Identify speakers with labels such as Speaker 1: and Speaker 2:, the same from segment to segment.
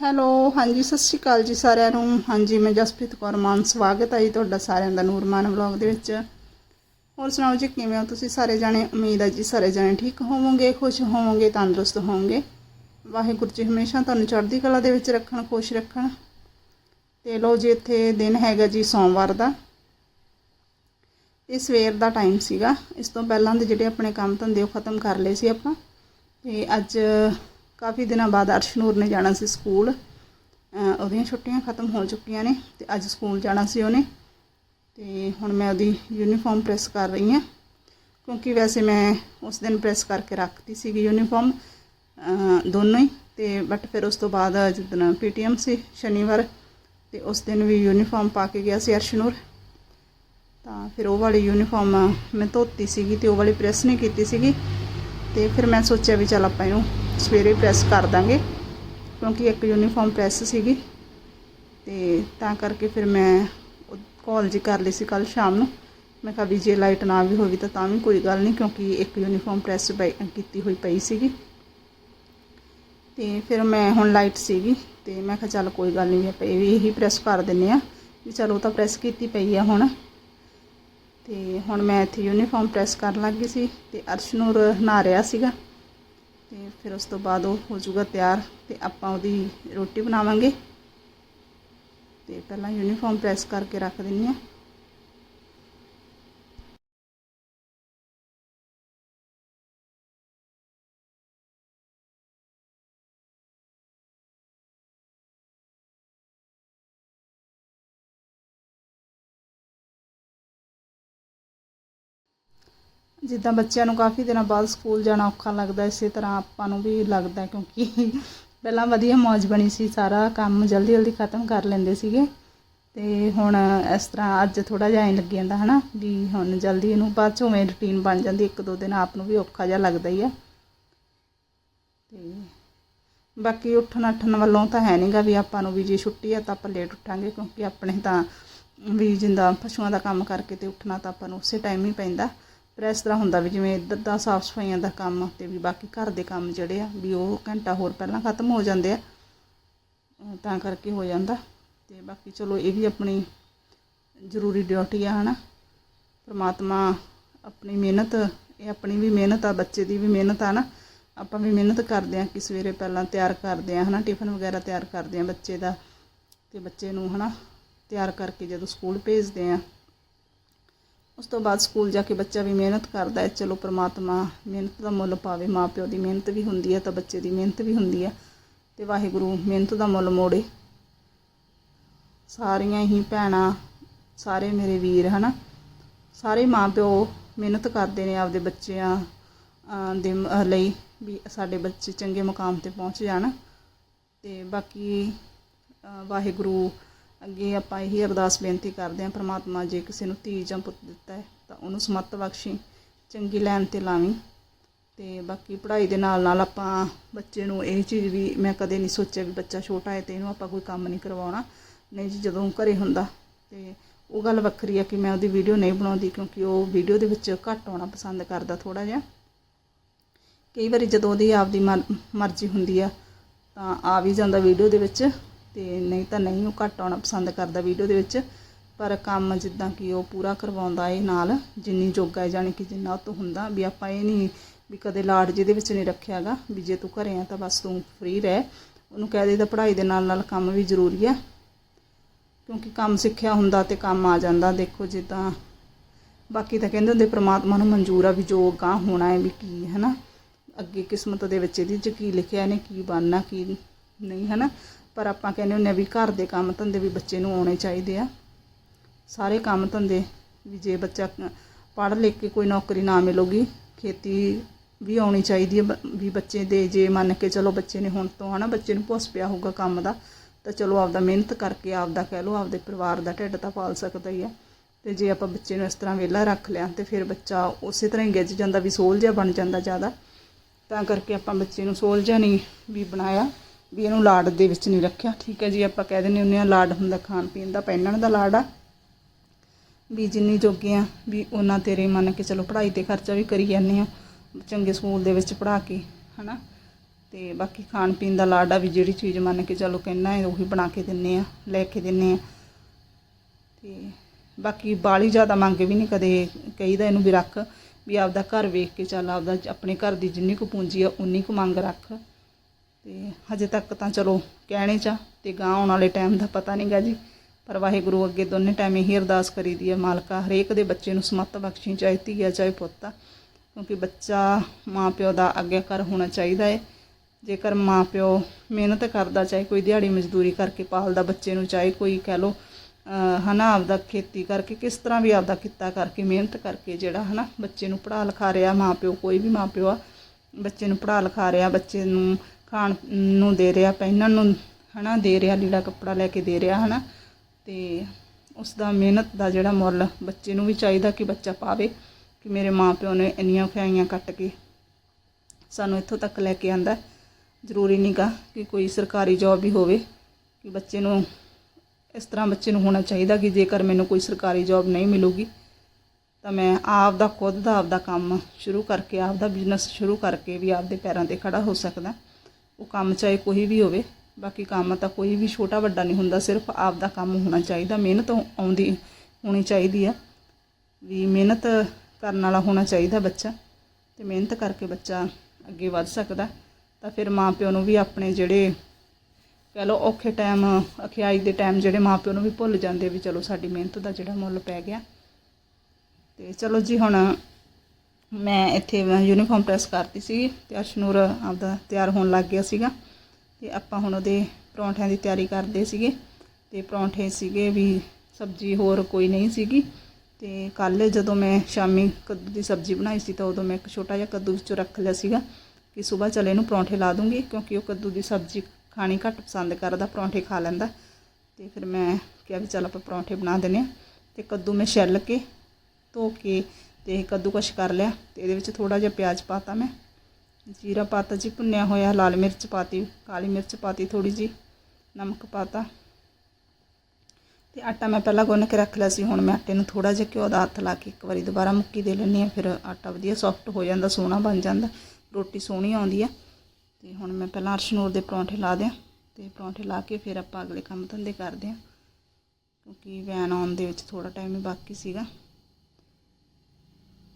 Speaker 1: Hello, ਹਾਂਜੀ, ਸਤਿ ਸ਼੍ਰੀ ਅਕਾਲ ਜੀ ਸਾਰਿਆਂ ਨੂੰ। ਹਾਂਜੀ, ਮੈਂ ਜਸਪ੍ਰੀਤ ਕੌਰ ਮਾਨ, ਸਵਾਗਤ ਹੈ ਜੀ ਤੁਹਾਡਾ ਸਾਰਿਆਂ ਦਾ ਨੂਰਮਾਨ ਵਲੌਗ ਦੇ ਵਿੱਚ। ਹੋਰ ਸੁਣਾਓ ਜੀ, ਕਿਵੇਂ ਹੋ ਤੁਸੀਂ ਸਾਰੇ ਜਾਣੇ? ਉਮੀਦ ਹੈ ਜੀ ਸਾਰੇ ਜਾਣੇ ਠੀਕ ਹੋਵੋਗੇ, ਖੁਸ਼ ਹੋਵੋਗੇ, ਤੰਦਰੁਸਤ ਹੋਵੋਗੇ। ਵਾਹਿਗੁਰੂ ਜੀ ਹਮੇਸ਼ਾ ਤੁਹਾਨੂੰ ਚੜ੍ਹਦੀ ਕਲਾ ਦੇ ਵਿੱਚ ਰੱਖਣ, ਖੁਸ਼ ਰੱਖਣ। ਤੇ ਲੋ ਜੀ, ਇੱਥੇ ਦਿਨ ਹੈਗਾ ਜੀ ਸੋਮਵਾਰ ਦਾ। ਇਹ ਸਵੇਰ ਦਾ ਟਾਈਮ ਸੀਗਾ। ਇਸ ਤੋਂ ਪਹਿਲਾਂ ਦੇ ਜਿਹੜੇ ਆਪਣੇ ਕੰਮ ਧੰਦੇ ਉਹ ਖਤਮ ਕਰ ਲਏ ਸੀ ਆਪਾਂ। ਤੇ ਅੱਜ ਕਾਫੀ ਦਿਨਾਂ ਬਾਅਦ ਅਰਸ਼ਨੂਰ ਨੇ ਜਾਣਾ ਸੀ ਸਕੂਲ। ਉਹਦੀਆਂ ਛੁੱਟੀਆਂ ਖਤਮ ਹੋ ਚੁੱਕੀਆਂ ਨੇ ਤੇ ਅੱਜ ਸਕੂਲ ਜਾਣਾ ਸੀ ਉਹਨੇ। ਤੇ ਹੁਣ ਮੈਂ ਉਹਦੀ ਯੂਨੀਫਾਰਮ ਪ੍ਰੈਸ ਕਰ ਰਹੀ ਹਾਂ। ਕਿਉਂਕਿ ਵੈਸੇ ਮੈਂ ਉਸ ਦਿਨ ਪ੍ਰੈਸ ਕਰਕੇ ਰੱਖਤੀ ਸੀਗੀ ਯੂਨੀਫਾਰਮ ਦੋਨੋਂ ਹੀ। ਤੇ ਬਟ ਫਿਰ ਉਸ ਤੋਂ ਬਾਅਦ ਜਿੱਦਣ ਪੀਟੀਐਮ ਸੀ ਸ਼ਨੀਵਾਰ, ਤੇ ਉਸ ਦਿਨ ਵੀ ਯੂਨੀਫਾਰਮ ਪਾ ਕੇ ਗਿਆ ਸੀ ਅਰਸ਼ਨੂਰ। ਤਾਂ ਫਿਰ ਉਹ ਵਾਲੀ ਯੂਨੀਫਾਰਮ ਮੈਂ ਧੋਤੀ ਸੀਗੀ ਤੇ ਉਹ ਵਾਲੀ ਪ੍ਰੈਸ ਨਹੀਂ ਕੀਤੀ ਸੀਗੀ। ਤੇ ਫਿਰ ਮੈਂ ਸੋਚਿਆ ਵੀ ਚੱਲ ਆਪਾਂ ਇਹਨੂੰ ਸਵੇਰੇ ਪ੍ਰੈਸ ਕਰ ਦਾਂਗੇ, ਕਿਉਂਕਿ ਇੱਕ ਯੂਨੀਫਾਰਮ ਪ੍ਰੈਸ ਸੀਗੀ। ਤੇ ਤਾਂ ਕਰਕੇ ਫਿਰ ਮੈਂ ਕਾਲ ਜੀ ਕਰ ਲਈ ਸੀ ਕੱਲ ਸ਼ਾਮ ਨੂੰ। ਮੈਂ ਕਿਹਾ ਵੀ ਜੇ ਲਾਈਟ ਨਾ ਵੀ ਹੋਵੇ ਤਾਂ ਤਾਂ ਵੀ ਕੋਈ ਗੱਲ ਨਹੀਂ, ਕਿਉਂਕਿ ਇੱਕ ਯੂਨੀਫਾਰਮ ਪ੍ਰੈਸ ਕੀਤੀ ਹੋਈ ਪਈ ਸੀਗੀ। ਤੇ ਫਿਰ ਮੈਂ ਹੁਣ ਲਾਈਟ ਸੀਗੀ, ਤੇ ਮੈਂ ਕਿਹਾ ਚੱਲ ਕੋਈ ਗੱਲ ਨਹੀਂ ਵੀ ਆਪਾਂ ਇਹ ਵੀ ਇਹੀ ਪ੍ਰੈਸ ਕਰ ਦਿੰਨੇ ਆ ਵੀ ਚਲੋ ਉਹ ਤਾਂ ਪ੍ਰੈਸ ਕੀਤੀ ਪਈ ਆ ਹੁਣ। ਤੇ ਹੁਣ ਮੈਂ ਇੱਥੇ ਯੂਨੀਫਾਰਮ ਪ੍ਰੈਸ ਕਰਨ ਲੱਗ ਗਈ ਸੀ, ਤੇ ਅਰਸ਼ਨੂਰ ਨਹਾ ਰਿਹਾ ਸੀਗਾ। ਤੇ ਫਿਰ ਉਸ ਤੋਂ ਬਾਅਦ ਉਹ ਹੋ ਜਾਊਗਾ ਤਿਆਰ ਤੇ ਆਪਾਂ ਉਹਦੀ ਰੋਟੀ ਬਣਾਵਾਂਗੇ। ਤੇ ਪਹਿਲਾਂ ਯੂਨੀਫਾਰਮ ਪ੍ਰੈਸ ਕਰਕੇ ਰੱਖ ਦਿੰਨੀ ਆ ਜਿੱਦਾਂ ਬੱਚਿਆਂ ਨੂੰ ਕਾਫੀ ਦਿਨਾਂ ਬਾਅਦ ਸਕੂਲ ਜਾਣਾ ਔਖਾ ਲੱਗਦਾ, ਇਸੇ ਤਰ੍ਹਾਂ ਆਪਾਂ ਨੂੰ ਵੀ ਲੱਗਦਾ ਕਿਉਂਕਿ ਪਹਿਲਾਂ ਵਧੀਆ ਮੌਜ ਬਣੀ ਸੀ, ਸਾਰਾ ਕੰਮ ਜਲਦੀ ਜਲਦੀ ਖਤਮ ਕਰ ਲੈਂਦੇ ਸੀਗੇ। ਤੇ ਹੁਣ ਇਸ ਤਰ੍ਹਾਂ ਅੱਜ ਥੋੜਾ ਜਿਹਾ ਐਂ ਲੱਗੀ ਜਾਂਦਾ ਹਨਾ ਵੀ ਹੁਣ ਜਲਦੀ ਇਹਨੂੰ ਬਾਅਦ ਚੋਂ ਮੈਂ ਰੁਟੀਨ ਬਣ ਜਾਂਦੀ, ਇੱਕ ਦੋ ਦਿਨ ਆਪ ਨੂੰ ਵੀ ਔਖਾ ਜਿਹਾ ਲੱਗਦਾ ਹੀ ਆ। ਤੇ ਬਾਕੀ ਉੱਠਣ ਅੱਠਣ ਵੱਲੋਂ ਤਾਂ ਹੈ ਨਹੀਂਗਾ ਵੀ ਆਪਾਂ ਨੂੰ ਵੀ ਜੇ ਛੁੱਟੀ ਆ ਤਾਂ ਆਪਾਂ ਲੇਟ ਉੱਠਾਂਗੇ, ਕਿਉਂਕਿ ਆਪਣੇ ਤਾਂ ਵੀ ਜਿੰਦਾ ਪਸ਼ੂਆਂ ਦਾ ਕੰਮ ਕਰਕੇ ਤੇ ਉੱਠਣਾ ਤਾਂ ਆਪਾਂ ਨੂੰ ਉਸੇ ਟਾਈਮ ਹੀ ਪੈਂਦਾ। ਪਰ ਇਸ ਤਰ੍ਹਾਂ ਹੁੰਦਾ ਵੀ ਜਿਵੇਂ ਇੱਧਰ ਦਾ ਸਾਫ਼ ਸਫਾਈਆਂ ਦਾ ਕੰਮ ਤੇ ਵੀ ਬਾਕੀ ਘਰ ਦੇ ਕੰਮ ਜਿਹੜੇ ਆ, ਵੀ ਉਹ ਘੰਟਾ ਹੋਰ ਪਹਿਲਾਂ ਖਤਮ ਹੋ ਜਾਂਦੇ ਆ ਤਾਂ ਕਰਕੇ ਹੋ ਜਾਂਦਾ। ਤੇ ਬਾਕੀ ਚਲੋ ਇਹ ਵੀ ਆਪਣੀ ਜ਼ਰੂਰੀ ਡਿਊਟੀ ਆ, ਹਨਾ। ਪਰਮਾਤਮਾ ਆਪਣੀ ਮਿਹਨਤ, ਇਹ ਆਪਣੀ ਵੀ ਮਿਹਨਤ ਆ, ਬੱਚੇ ਦੀ ਵੀ ਮਿਹਨਤ ਆ, ਨਾ। ਆਪਾਂ ਵੀ ਮਿਹਨਤ ਕਰਦੇ ਆ ਕਿ ਸਵੇਰੇ ਪਹਿਲਾਂ ਤਿਆਰ ਕਰਦੇ ਆ, ਹਨਾ। ਟਿਫਨ ਵਗੈਰਾ ਤਿਆਰ ਕਰਦੇ ਆ ਬੱਚੇ ਦਾ ਤੇ ਬੱਚੇ ਨੂੰ, ਹਨਾ, ਤਿਆਰ ਕਰਕੇ ਜਦੋਂ ਸਕੂਲ ਭੇਜਦੇ ਆ ਉਸ ਤੋਂ ਬਾਅਦ ਸਕੂਲ ਜਾ ਕੇ ਬੱਚਾ ਵੀ ਮਿਹਨਤ ਕਰਦਾ ਹੈ। ਚਲੋ ਪ੍ਰਮਾਤਮਾ ਮਿਹਨਤ ਦਾ ਮੁੱਲ ਪਾਵੇ, ਮਾਪਿਓ ਦੀ ਮਿਹਨਤ ਵੀ ਹੁੰਦੀ ਹੈ ਤਾਂ ਬੱਚੇ ਦੀ ਮਿਹਨਤ ਵੀ ਹੁੰਦੀ ਹੈ ਤੇ ਵਾਹਿਗੁਰੂ ਮਿਹਨਤ ਦਾ ਮੁੱਲ ਮੋੜੇ। ਸਾਰੀਆਂ ਹੀ ਭੈਣਾਂ, ਸਾਰੇ ਮੇਰੇ ਵੀਰ, ਹਨਾ? ਸਾਰੇ ਮਾਪਿਓ ਮਿਹਨਤ ਕਰਦੇ ਨੇ ਆਪਦੇ ਬੱਚਿਆਂ ਦੇ ਲਈ ਵੀ ਸਾਡੇ ਬੱਚੇ ਚੰਗੇ ਮੁਕਾਮ ਤੇ ਪਹੁੰਚ ਜਾਣ। ਤੇ ਬਾਕੀ ਵਾਹਿਗੁਰੂ ਅੱਗੇ ਆਪਾਂ ਇਹੀ ਅਰਦਾਸ ਬੇਨਤੀ ਕਰਦੇ ਹਾਂ, ਪ੍ਰਮਾਤਮਾ ਜੇ ਕਿਸੇ ਨੂੰ ਧੀ ਜਾਂ ਪੁੱਤ ਦਿੱਤਾ ਹੈ, ਤਾਂ ਉਹਨੂੰ ਸਮੱਤ ਬਖਸ਼ੀ, ਚੰਗੀ ਲੈਣ ਤੇ ਲਾਵੀਂ। ਤੇ ਬਾਕੀ ਪੜ੍ਹਾਈ ਦੇ ਨਾਲ ਨਾਲ ਆਪਾਂ ਬੱਚੇ ਨੂੰ ਇਹ ਚੀਜ਼ ਵੀ ਮੈਂ ਕਦੇ ਨਹੀਂ ਸੋਚਿਆ ਵੀ ਬੱਚਾ ਛੋਟਾ ਹੈ ਤੇ ਇਹਨੂੰ ਆਪਾਂ ਕੋਈ ਕੰਮ ਨਹੀਂ ਕਰਵਾਉਣਾ। ਨਹੀਂ ਜੀ, ਜਦੋਂ ਘਰੇ ਹੁੰਦਾ। ਤੇ ਉਹ ਗੱਲ ਵੱਖਰੀ ਆ ਕਿ ਮੈਂ ਉਹਦੀ ਵੀਡੀਓ ਨਹੀਂ ਬਣਾਉਂਦੀ ਕਿਉਂਕਿ ਉਹ ਵੀਡੀਓ ਦੇ ਵਿੱਚ ਘੱਟ ਆਉਣਾ ਪਸੰਦ ਕਰਦਾ ਥੋੜਾ ਜਿਹਾ। ਕਈ ਵਾਰੀ ਜਦੋਂ ਉਹਦੀ ਆਪਦੀ ਮਰ- ਮਰਜ਼ੀ ਹੁੰਦੀ ਆ, ਤਾਂ ਆ ਵੀ ਜਾਂਦਾ ਵੀਡੀਓ ਦੇ ਵਿੱਚ। ਤੇ ਨਹੀਂ ਤਾਂ ਨਹੀਂ ਉਹ ਘੱਟ ਆਉਣਾ ਪਸੰਦ ਕਰਦਾ ਵੀਡੀਓ ਦੇ ਵਿੱਚ। ਪਰ ਕੰਮ ਜਿੱਦਾਂ ਕਿ ਉਹ ਪੂਰਾ ਕਰਵਾਉਂਦਾ ਇਹ ਨਾਲ, ਜਿੰਨੀ ਜੋਗਾ ਹੈ, ਜਾਣੀ ਕਿ ਜਿੰਨਾ ਉਹ ਤੋਂ ਹੁੰਦਾ, ਵੀ ਆਪਾਂ ਇਹ ਨਹੀਂ ਵੀ ਕਦੇ ਲਾਡ ਜਿਹਦੇ ਵਿੱਚ ਨਹੀਂ ਰੱਖਿਆਗਾ, ਵੀ ਜੇ ਤੂੰ ਘਰੇ ਆ ਤਾਂ ਬਸ ਤੂੰ ਫ੍ਰੀ ਰਹਿ। ਉਹਨੂੰ ਕਹਿ ਦੇਈਦਾ ਪੜ੍ਹਾਈ ਦੇ ਨਾਲ ਨਾਲ ਕੰਮ ਵੀ ਜ਼ਰੂਰੀ ਆ ਕਿਉਂਕਿ ਕੰਮ ਸਿੱਖਿਆ ਹੁੰਦਾ ਤੇ ਕੰਮ ਆ ਜਾਂਦਾ, ਦੇਖੋ ਜਿੱਦਾਂ ਬਾਕੀ ਤਾਂ ਕਹਿੰਦੇ ਹੁੰਦੇ ਪ੍ਰਮਾਤਮਾ ਨੂੰ ਮਨਜ਼ੂਰ ਆ ਵੀ ਜੋ ਗਾਂ ਹੋਣਾ ਹੈ ਵੀ ਕੀ ਹੈ ਨਾ ਅੱਗੇ ਕਿਸਮਤ ਦੇ ਵਿੱਚ ਇਹਦੀ 'ਚ ਕੀ ਲਿਖਿਆ ਇਹਨੇ ਕੀ ਬਣਨਾ, ਕੀ ਨਹੀਂ ਹੈ ਨਾ ਪਰ ਆਪਾਂ ਕਹਿੰਦੇ ਹੁੰਦੇ ਆ ਵੀ ਘਰ ਦੇ ਕੰਮ ਧੰਦੇ ਵੀ ਬੱਚੇ ਨੂੰ ਆਉਣੇ ਚਾਹੀਦੇ ਆ। ਸਾਰੇ ਕੰਮ ਧੰਦੇ ਵੀ ਜੇ ਬੱਚਾ ਪੜ੍ਹ ਲਿਖ ਕੇ ਕੋਈ ਨੌਕਰੀ ਨਾ ਮਿਲੂਗੀ, ਖੇਤੀ ਵੀ ਆਉਣੀ ਚਾਹੀਦੀ ਹੈ ਬ- ਵੀ ਬੱਚੇ ਦੇ ਜੇ ਮੰਨ ਕੇ ਚਲੋ ਬੱਚੇ ਨੇ ਹੁਣ ਤੋਂ ਹਨਾ ਬੱਚੇ ਨੂੰ ਭੁੱਸ ਪਿਆ ਹੋਊਗਾ ਕੰਮ ਦਾ, ਤਾਂ ਚਲੋ ਆਪਦਾ ਮਿਹਨਤ ਕਰਕੇ ਆਪਦਾ ਕਹਿ ਲਓ ਆਪਦੇ ਪਰਿਵਾਰ ਦਾ ਢਿੱਡ ਤਾਂ ਪਾਲ ਸਕਦਾ ਹੀ ਆ। ਤੇ ਜੇ ਆਪਾਂ ਬੱਚੇ ਨੂੰ ਇਸ ਤਰ੍ਹਾਂ ਵਿਹਲਾ ਰੱਖ ਲਿਆ ਤੇ ਫਿਰ ਬੱਚਾ ਉਸੇ ਤਰ੍ਹਾਂ ਹੀ ਗਿੱਜ ਜਾਂਦਾ ਵੀ ਸੋਲ ਜਿਹਾ ਬਣ ਜਾਂਦਾ ਜ਼ਿਆਦਾ। ਤਾਂ ਕਰਕੇ ਆਪਾਂ ਬੱਚੇ ਨੂੰ ਸੋਲ ਨਹੀਂ ਵੀ ਬਣਾਇਆ। ਵੀ ਇਹਨੂੰ ਲਾਡ ਦੇ ਵਿੱਚ ਨਹੀਂ ਰੱਖਿਆ। ਠੀਕ ਹੈ ਜੀ, ਆਪਾਂ ਕਹਿ ਦਿੰਦੇ ਹੁੰਦੇ ਆ ਲਾਡ ਹੁੰਦਾ, ਖਾਣ ਪੀਣ ਦਾ, ਪਹਿਨਣ ਦਾ ਲਾਡ ਆ। ਵੀ ਜਿੰਨੀ ਜੋਗੇ ਆ, ਵੀ ਉਹਨਾਂ ਤੇਰੇ ਮੰਨ ਕੇ ਚਲੋ ਪੜ੍ਹਾਈ ਤੇ ਖਰਚਾ ਵੀ ਕਰੀ ਜਾਂਦੇ ਆ, ਚੰਗੇ ਸਕੂਲ ਦੇ ਵਿੱਚ ਪੜ੍ਹਾ ਕੇ, ਹਨਾ? ਤੇ ਬਾਕੀ ਖਾਣ ਪੀਣ ਦਾ ਲਾਡ ਆ ਵੀ ਜਿਹੜੀ ਚੀਜ਼ ਮੰਨ ਕੇ ਚਲੋ ਕਹਿਣਾ ਹੈ, ਉਹੀ ਬਣਾ ਕੇ ਦਿੰਨੇ ਆ, ਲੈ ਕੇ ਦਿੰਨੇ ਆ। ਤੇ ਬਾਕੀ ਬਾਲੀ ਜ਼ਿਆਦਾ ਮੰਗ ਵੀ ਨਹੀਂ ਕਦੇ ਕਹੀਦਾ ਇਹਨੂੰ ਵੀ ਰੱਖ, ਵੀ ਆਪਦਾ ਘਰ ਵੇਖ ਕੇ ਚੱਲ, ਆਪਦਾ ਆਪਣੇ ਘਰ ਦੀ ਜਿੰਨੀ ਕੁ ਪੂੰਜੀ ਆ, ਉਨੀ ਕੁ ਮੰਗ ਰੱਖ। ਤੇ ਹਜੇ ਤੱਕ ਤਾਂ ਚਲੋ ਕਹਿਣੇ ਚ ਆ ਤੇ ਗਾਂ ਆਉਣ ਵਾਲੇ ਟਾਈਮ ਦਾ ਪਤਾ ਨਹੀਂਗਾ ਜੀ। ਪਰ ਵਾਹਿਗੁਰੂ ਅੱਗੇ ਦੋਨੇ ਟਾਈਮ ਇਹੀ ਅਰਦਾਸ ਕਰੀਦੀ ਹੈ ਮਾਲਕਾ, ਹਰੇਕ ਦੇ ਬੱਚੇ ਨੂੰ ਸਮੱਤ ਬਖਸ਼ੀ ਚਾਹੇ ਧੀਆ ਚਾਹੇ ਪੁੱਤ ਆ। ਕਿਉਂਕਿ ਬੱਚਾ ਮਾਂ ਪਿਓ ਦਾ ਆਗਿਆਕਾਰ ਹੋਣਾ ਚਾਹੀਦਾ ਹੈ ਜੇਕਰ ਮਾਂ ਪਿਓ ਮਿਹਨਤ ਕਰਦਾ, ਚਾਹੇ ਕੋਈ ਦਿਹਾੜੀ ਮਜ਼ਦੂਰੀ ਕਰਕੇ ਪਾਲਦਾ ਬੱਚੇ ਨੂੰ, ਚਾਹੇ ਕੋਈ ਕਹਿ ਲੋ ਹਨਾ, ਆਪਦਾ ਖੇਤੀ ਕਰਕੇ ਕਿਸ ਤਰ੍ਹਾਂ ਵੀ ਆਪਦਾ ਕਿੱਤਾ ਕਰਕੇ, ਮਿਹਨਤ ਕਰਕੇ ਜਿਹੜਾ ਹਨਾ, ਬੱਚੇ ਨੂੰ ਪੜ੍ਹਾ ਲਿਖਾ ਰਿਹਾ ਮਾਂ ਪਿਓ ਕੋਈ ਵੀ ਮਾਂ ਪਿਓ ਆ, ਬੱਚੇ ਨੂੰ ਪੜ੍ਹਾ ਲਿਖਾ ਰਿਹਾ, ਬੱਚੇ ਨੂੰ ਖਾਣ ਨੂੰ ਦੇ ਰਿਹਾ ਪਹਿਨਣ ਨੂੰ ਹਨਾ ਦੇ ਰਿਹਾ, ਲੀੜਾ ਕੱਪੜਾ ਲੈ ਕੇ ਦੇ ਰਿਹਾ ਹਨਾ। ਤੇ ਉਸ ਦਾ ਮਿਹਨਤ ਦਾ ਜਿਹੜਾ ਮੁੱਲ ਬੱਚੇ ਨੂੰ ਵੀ ਚਾਹੀਦਾ ਕਿ ਬੱਚਾ ਪਾਵੇ, ਕਿ ਮੇਰੇ ਮਾਂ ਪਿਓ ਨੇ ਇੰਨੀਆਂ ਖਿਆਈਆਂ ਕੱਟ ਕੇ ਸਾਨੂੰ ਇੱਥੋਂ ਤੱਕ ਲੈ ਕੇ ਆਂਦਾ। ਜ਼ਰੂਰੀ ਨਹੀਂਗਾ ਕਿ ਕੋਈ ਸਰਕਾਰੀ ਜੌਬ ਵੀ ਹੋਵੇ, ਕਿ ਬੱਚੇ ਨੂੰ ਇਸ ਤਰ੍ਹਾਂ ਬੱਚੇ ਨੂੰ ਹੋਣਾ ਚਾਹੀਦਾ ਕਿ ਜੇਕਰ ਮੈਨੂੰ ਕੋਈ ਸਰਕਾਰੀ ਜੌਬ ਨਹੀਂ ਮਿਲੂਗੀ, ਤਾਂ ਮੈਂ ਆਪ ਦਾ ਖੁਦ ਦਾ ਆਪ ਦਾ ਕੰਮ ਸ਼ੁਰੂ ਕਰਕੇ ਆਪ ਦਾ ਬਿਜ਼ਨਸ ਸ਼ੁਰੂ ਕਰਕੇ ਵੀ ਆਪਦੇ ਪੈਰਾਂ ਤੇ ਖੜਾ ਹੋ ਸਕਦਾ। ਉਹ ਕੰਮ ਚਾਹੇ ਕੋਈ ਵੀ ਹੋਵੇ, ਬਾਕੀ ਕੰਮ ਤਾਂ ਕੋਈ ਵੀ ਛੋਟਾ ਵੱਡਾ ਨਹੀਂ ਹੁੰਦਾ, ਸਿਰਫ ਆਪ ਦਾ ਕੰਮ ਹੋਣਾ ਚਾਹੀਦਾ, ਮਿਹਨਤ ਆਉਂਦੀ ਹੋਣੀ ਚਾਹੀਦੀ ਆ। ਵੀ ਮਿਹਨਤ ਕਰਨ ਵਾਲਾ ਹੋਣਾ ਚਾਹੀਦਾ ਬੱਚਾ ਤੇ ਮਿਹਨਤ ਕਰਕੇ ਬੱਚਾ ਅੱਗੇ ਵੱਧ ਸਕਦਾ। ਤਾਂ ਫਿਰ ਮਾਂ ਪਿਓ ਨੂੰ ਵੀ ਆਪਣੇ ਜਿਹੜੇ ਕਹਿ ਲਓ ਔਖੇ ਟਾਈਮ ਅਖਿਆਈ ਦੇ ਟਾਈਮ ਜਿਹੜੇ ਮਾਂ ਪਿਓ ਨੂੰ ਵੀ ਭੁੱਲ ਜਾਂਦੇ ਵੀ ਚਲੋ ਸਾਡੀ ਮਿਹਨਤ ਦਾ ਜਿਹੜਾ ਮੁੱਲ ਪੈ ਗਿਆ। ਤੇ ਚਲੋ ਜੀ ਹੁਣ ਮੈਂ ਇੱਥੇ ਯੂਨੀਫਾਰਮ ਪ੍ਰੈਸ ਕਰਤੀ ਸੀ ਤੇ ਅਸ਼ਨੂਰ ਆਪਦਾ ਤਿਆਰ ਹੋਣ ਲੱਗ ਗਿਆ ਸੀਗਾ ਤੇ ਆਪਾਂ ਹੁਣ ਉਹਦੇ ਪਰੌਂਠਿਆਂ ਦੀ ਤਿਆਰੀ ਕਰਦੇ ਸੀਗੇ ਤੇ ਪਰੌਂਠੇ ਸੀਗੇ ਵੀ ਸਬਜ਼ੀ ਹੋਰ ਕੋਈ ਨਹੀਂ ਸੀਗੀ ਤੇ ਕੱਲ ਜਦੋਂ ਮੈਂ ਸ਼ਾਮੀ ਕੱਦੂ ਦੀ ਸਬਜ਼ੀ ਬਣਾਈ ਸੀ ਤਾਂ ਉਦੋਂ ਮੈਂ ਇੱਕ ਛੋਟਾ ਜਿਹਾ ਕੱਦੂ ਵਿੱਚੋਂ ਰੱਖ ਲਿਆ ਸੀਗਾ ਕਿ ਸਵੇਰ ਚਲੇ ਇਹਨੂੰ ਪਰੌਂਠੇ ਲਾ ਦੂੰਗੀ ਕਿਉਂਕਿ ਉਹ ਕੱਦੂ ਦੀ ਸਬਜ਼ੀ ਖਾਣੀ ਘੱਟ ਪਸੰਦ ਕਰਦਾ, ਪਰੌਂਠੇ ਖਾ ਲੈਂਦਾ। ਤੇ ਫਿਰ ਮੈਂ ਕਿਹਾ ਵੀ ਚੱਲ ਆਪਾਂ ਪਰੌਂਠੇ ਬਣਾ ਦਿੰਨੇ ਆ ਤੇ ਕੱਦੂ ਮੈਂ ਛਿੱਲ ਕੇ ਧੋ ਕੇ ਤੇ ਕੱਦੂਕਸ਼ ਕਰ ਲਿਆ ਤੇ ਇਹਦੇ ਵਿੱਚ ਥੋੜਾ ਜਿਹਾ ਪਿਆਜ਼ ਪਾਤਾ ਮੈਂ। ਜੀਰਾ ਪਾਤਾ ਜੀ, ਭੁੰਨਿਆ ਹੋਇਆ ਲਾਲ ਮਿਰਚ ਪਾਤੀ ਕਾਲੀ ਮਿਰਚ ਪਾਤੀ ਥੋੜੀ ਜੀ ਨਮਕ ਪਾਤਾ ਤੇ। ਆਟਾ ਮੈਂ ਪਹਿਲਾਂ ਗੁੰਨ ਕੇ ਰੱਖ ਲਿਆ ਸੀ, ਹੁਣ ਮੈਂ ਆਟੇ ਨੂੰ ਥੋੜਾ ਜਿਹਾ ਘਿਓ ਦਾ ਹੱਥ ਲਾ ਕੇ ਇੱਕ ਵਾਰੀ ਦੁਬਾਰਾ ਮੁੱਕੀ ਦੇ ਲੈਂਦੀ ਆ ਫਿਰ ਆਟਾ ਵਧੀਆ ਸੌਫਟ ਹੋ ਜਾਂਦਾ, ਸੋਹਣਾ ਬਣ ਜਾਂਦਾ, ਰੋਟੀ ਸੋਹਣੀ ਆਉਂਦੀ ਆ। ਤੇ ਹੁਣ ਮੈਂ ਪਹਿਲਾਂ ਅਰਸ਼ਨੂਰ ਦੇ ਪਰੌਂਠੇ ਲਾ ਦਿਆਂ ਤੇ ਪਰੌਂਠੇ ਲਾ ਕੇ ਫਿਰ ਆਪਾਂ ਅਗਲੇ ਕੰਮ ਧੰਦੇ ਕਰਦੇ ਆ ਕਿਉਂਕਿ ਵੈਨ ਆਉਣ ਦੇ ਵਿੱਚ ਥੋੜਾ ਟਾਈਮ ਹੀ ਬਾਕੀ ਸੀਗਾ।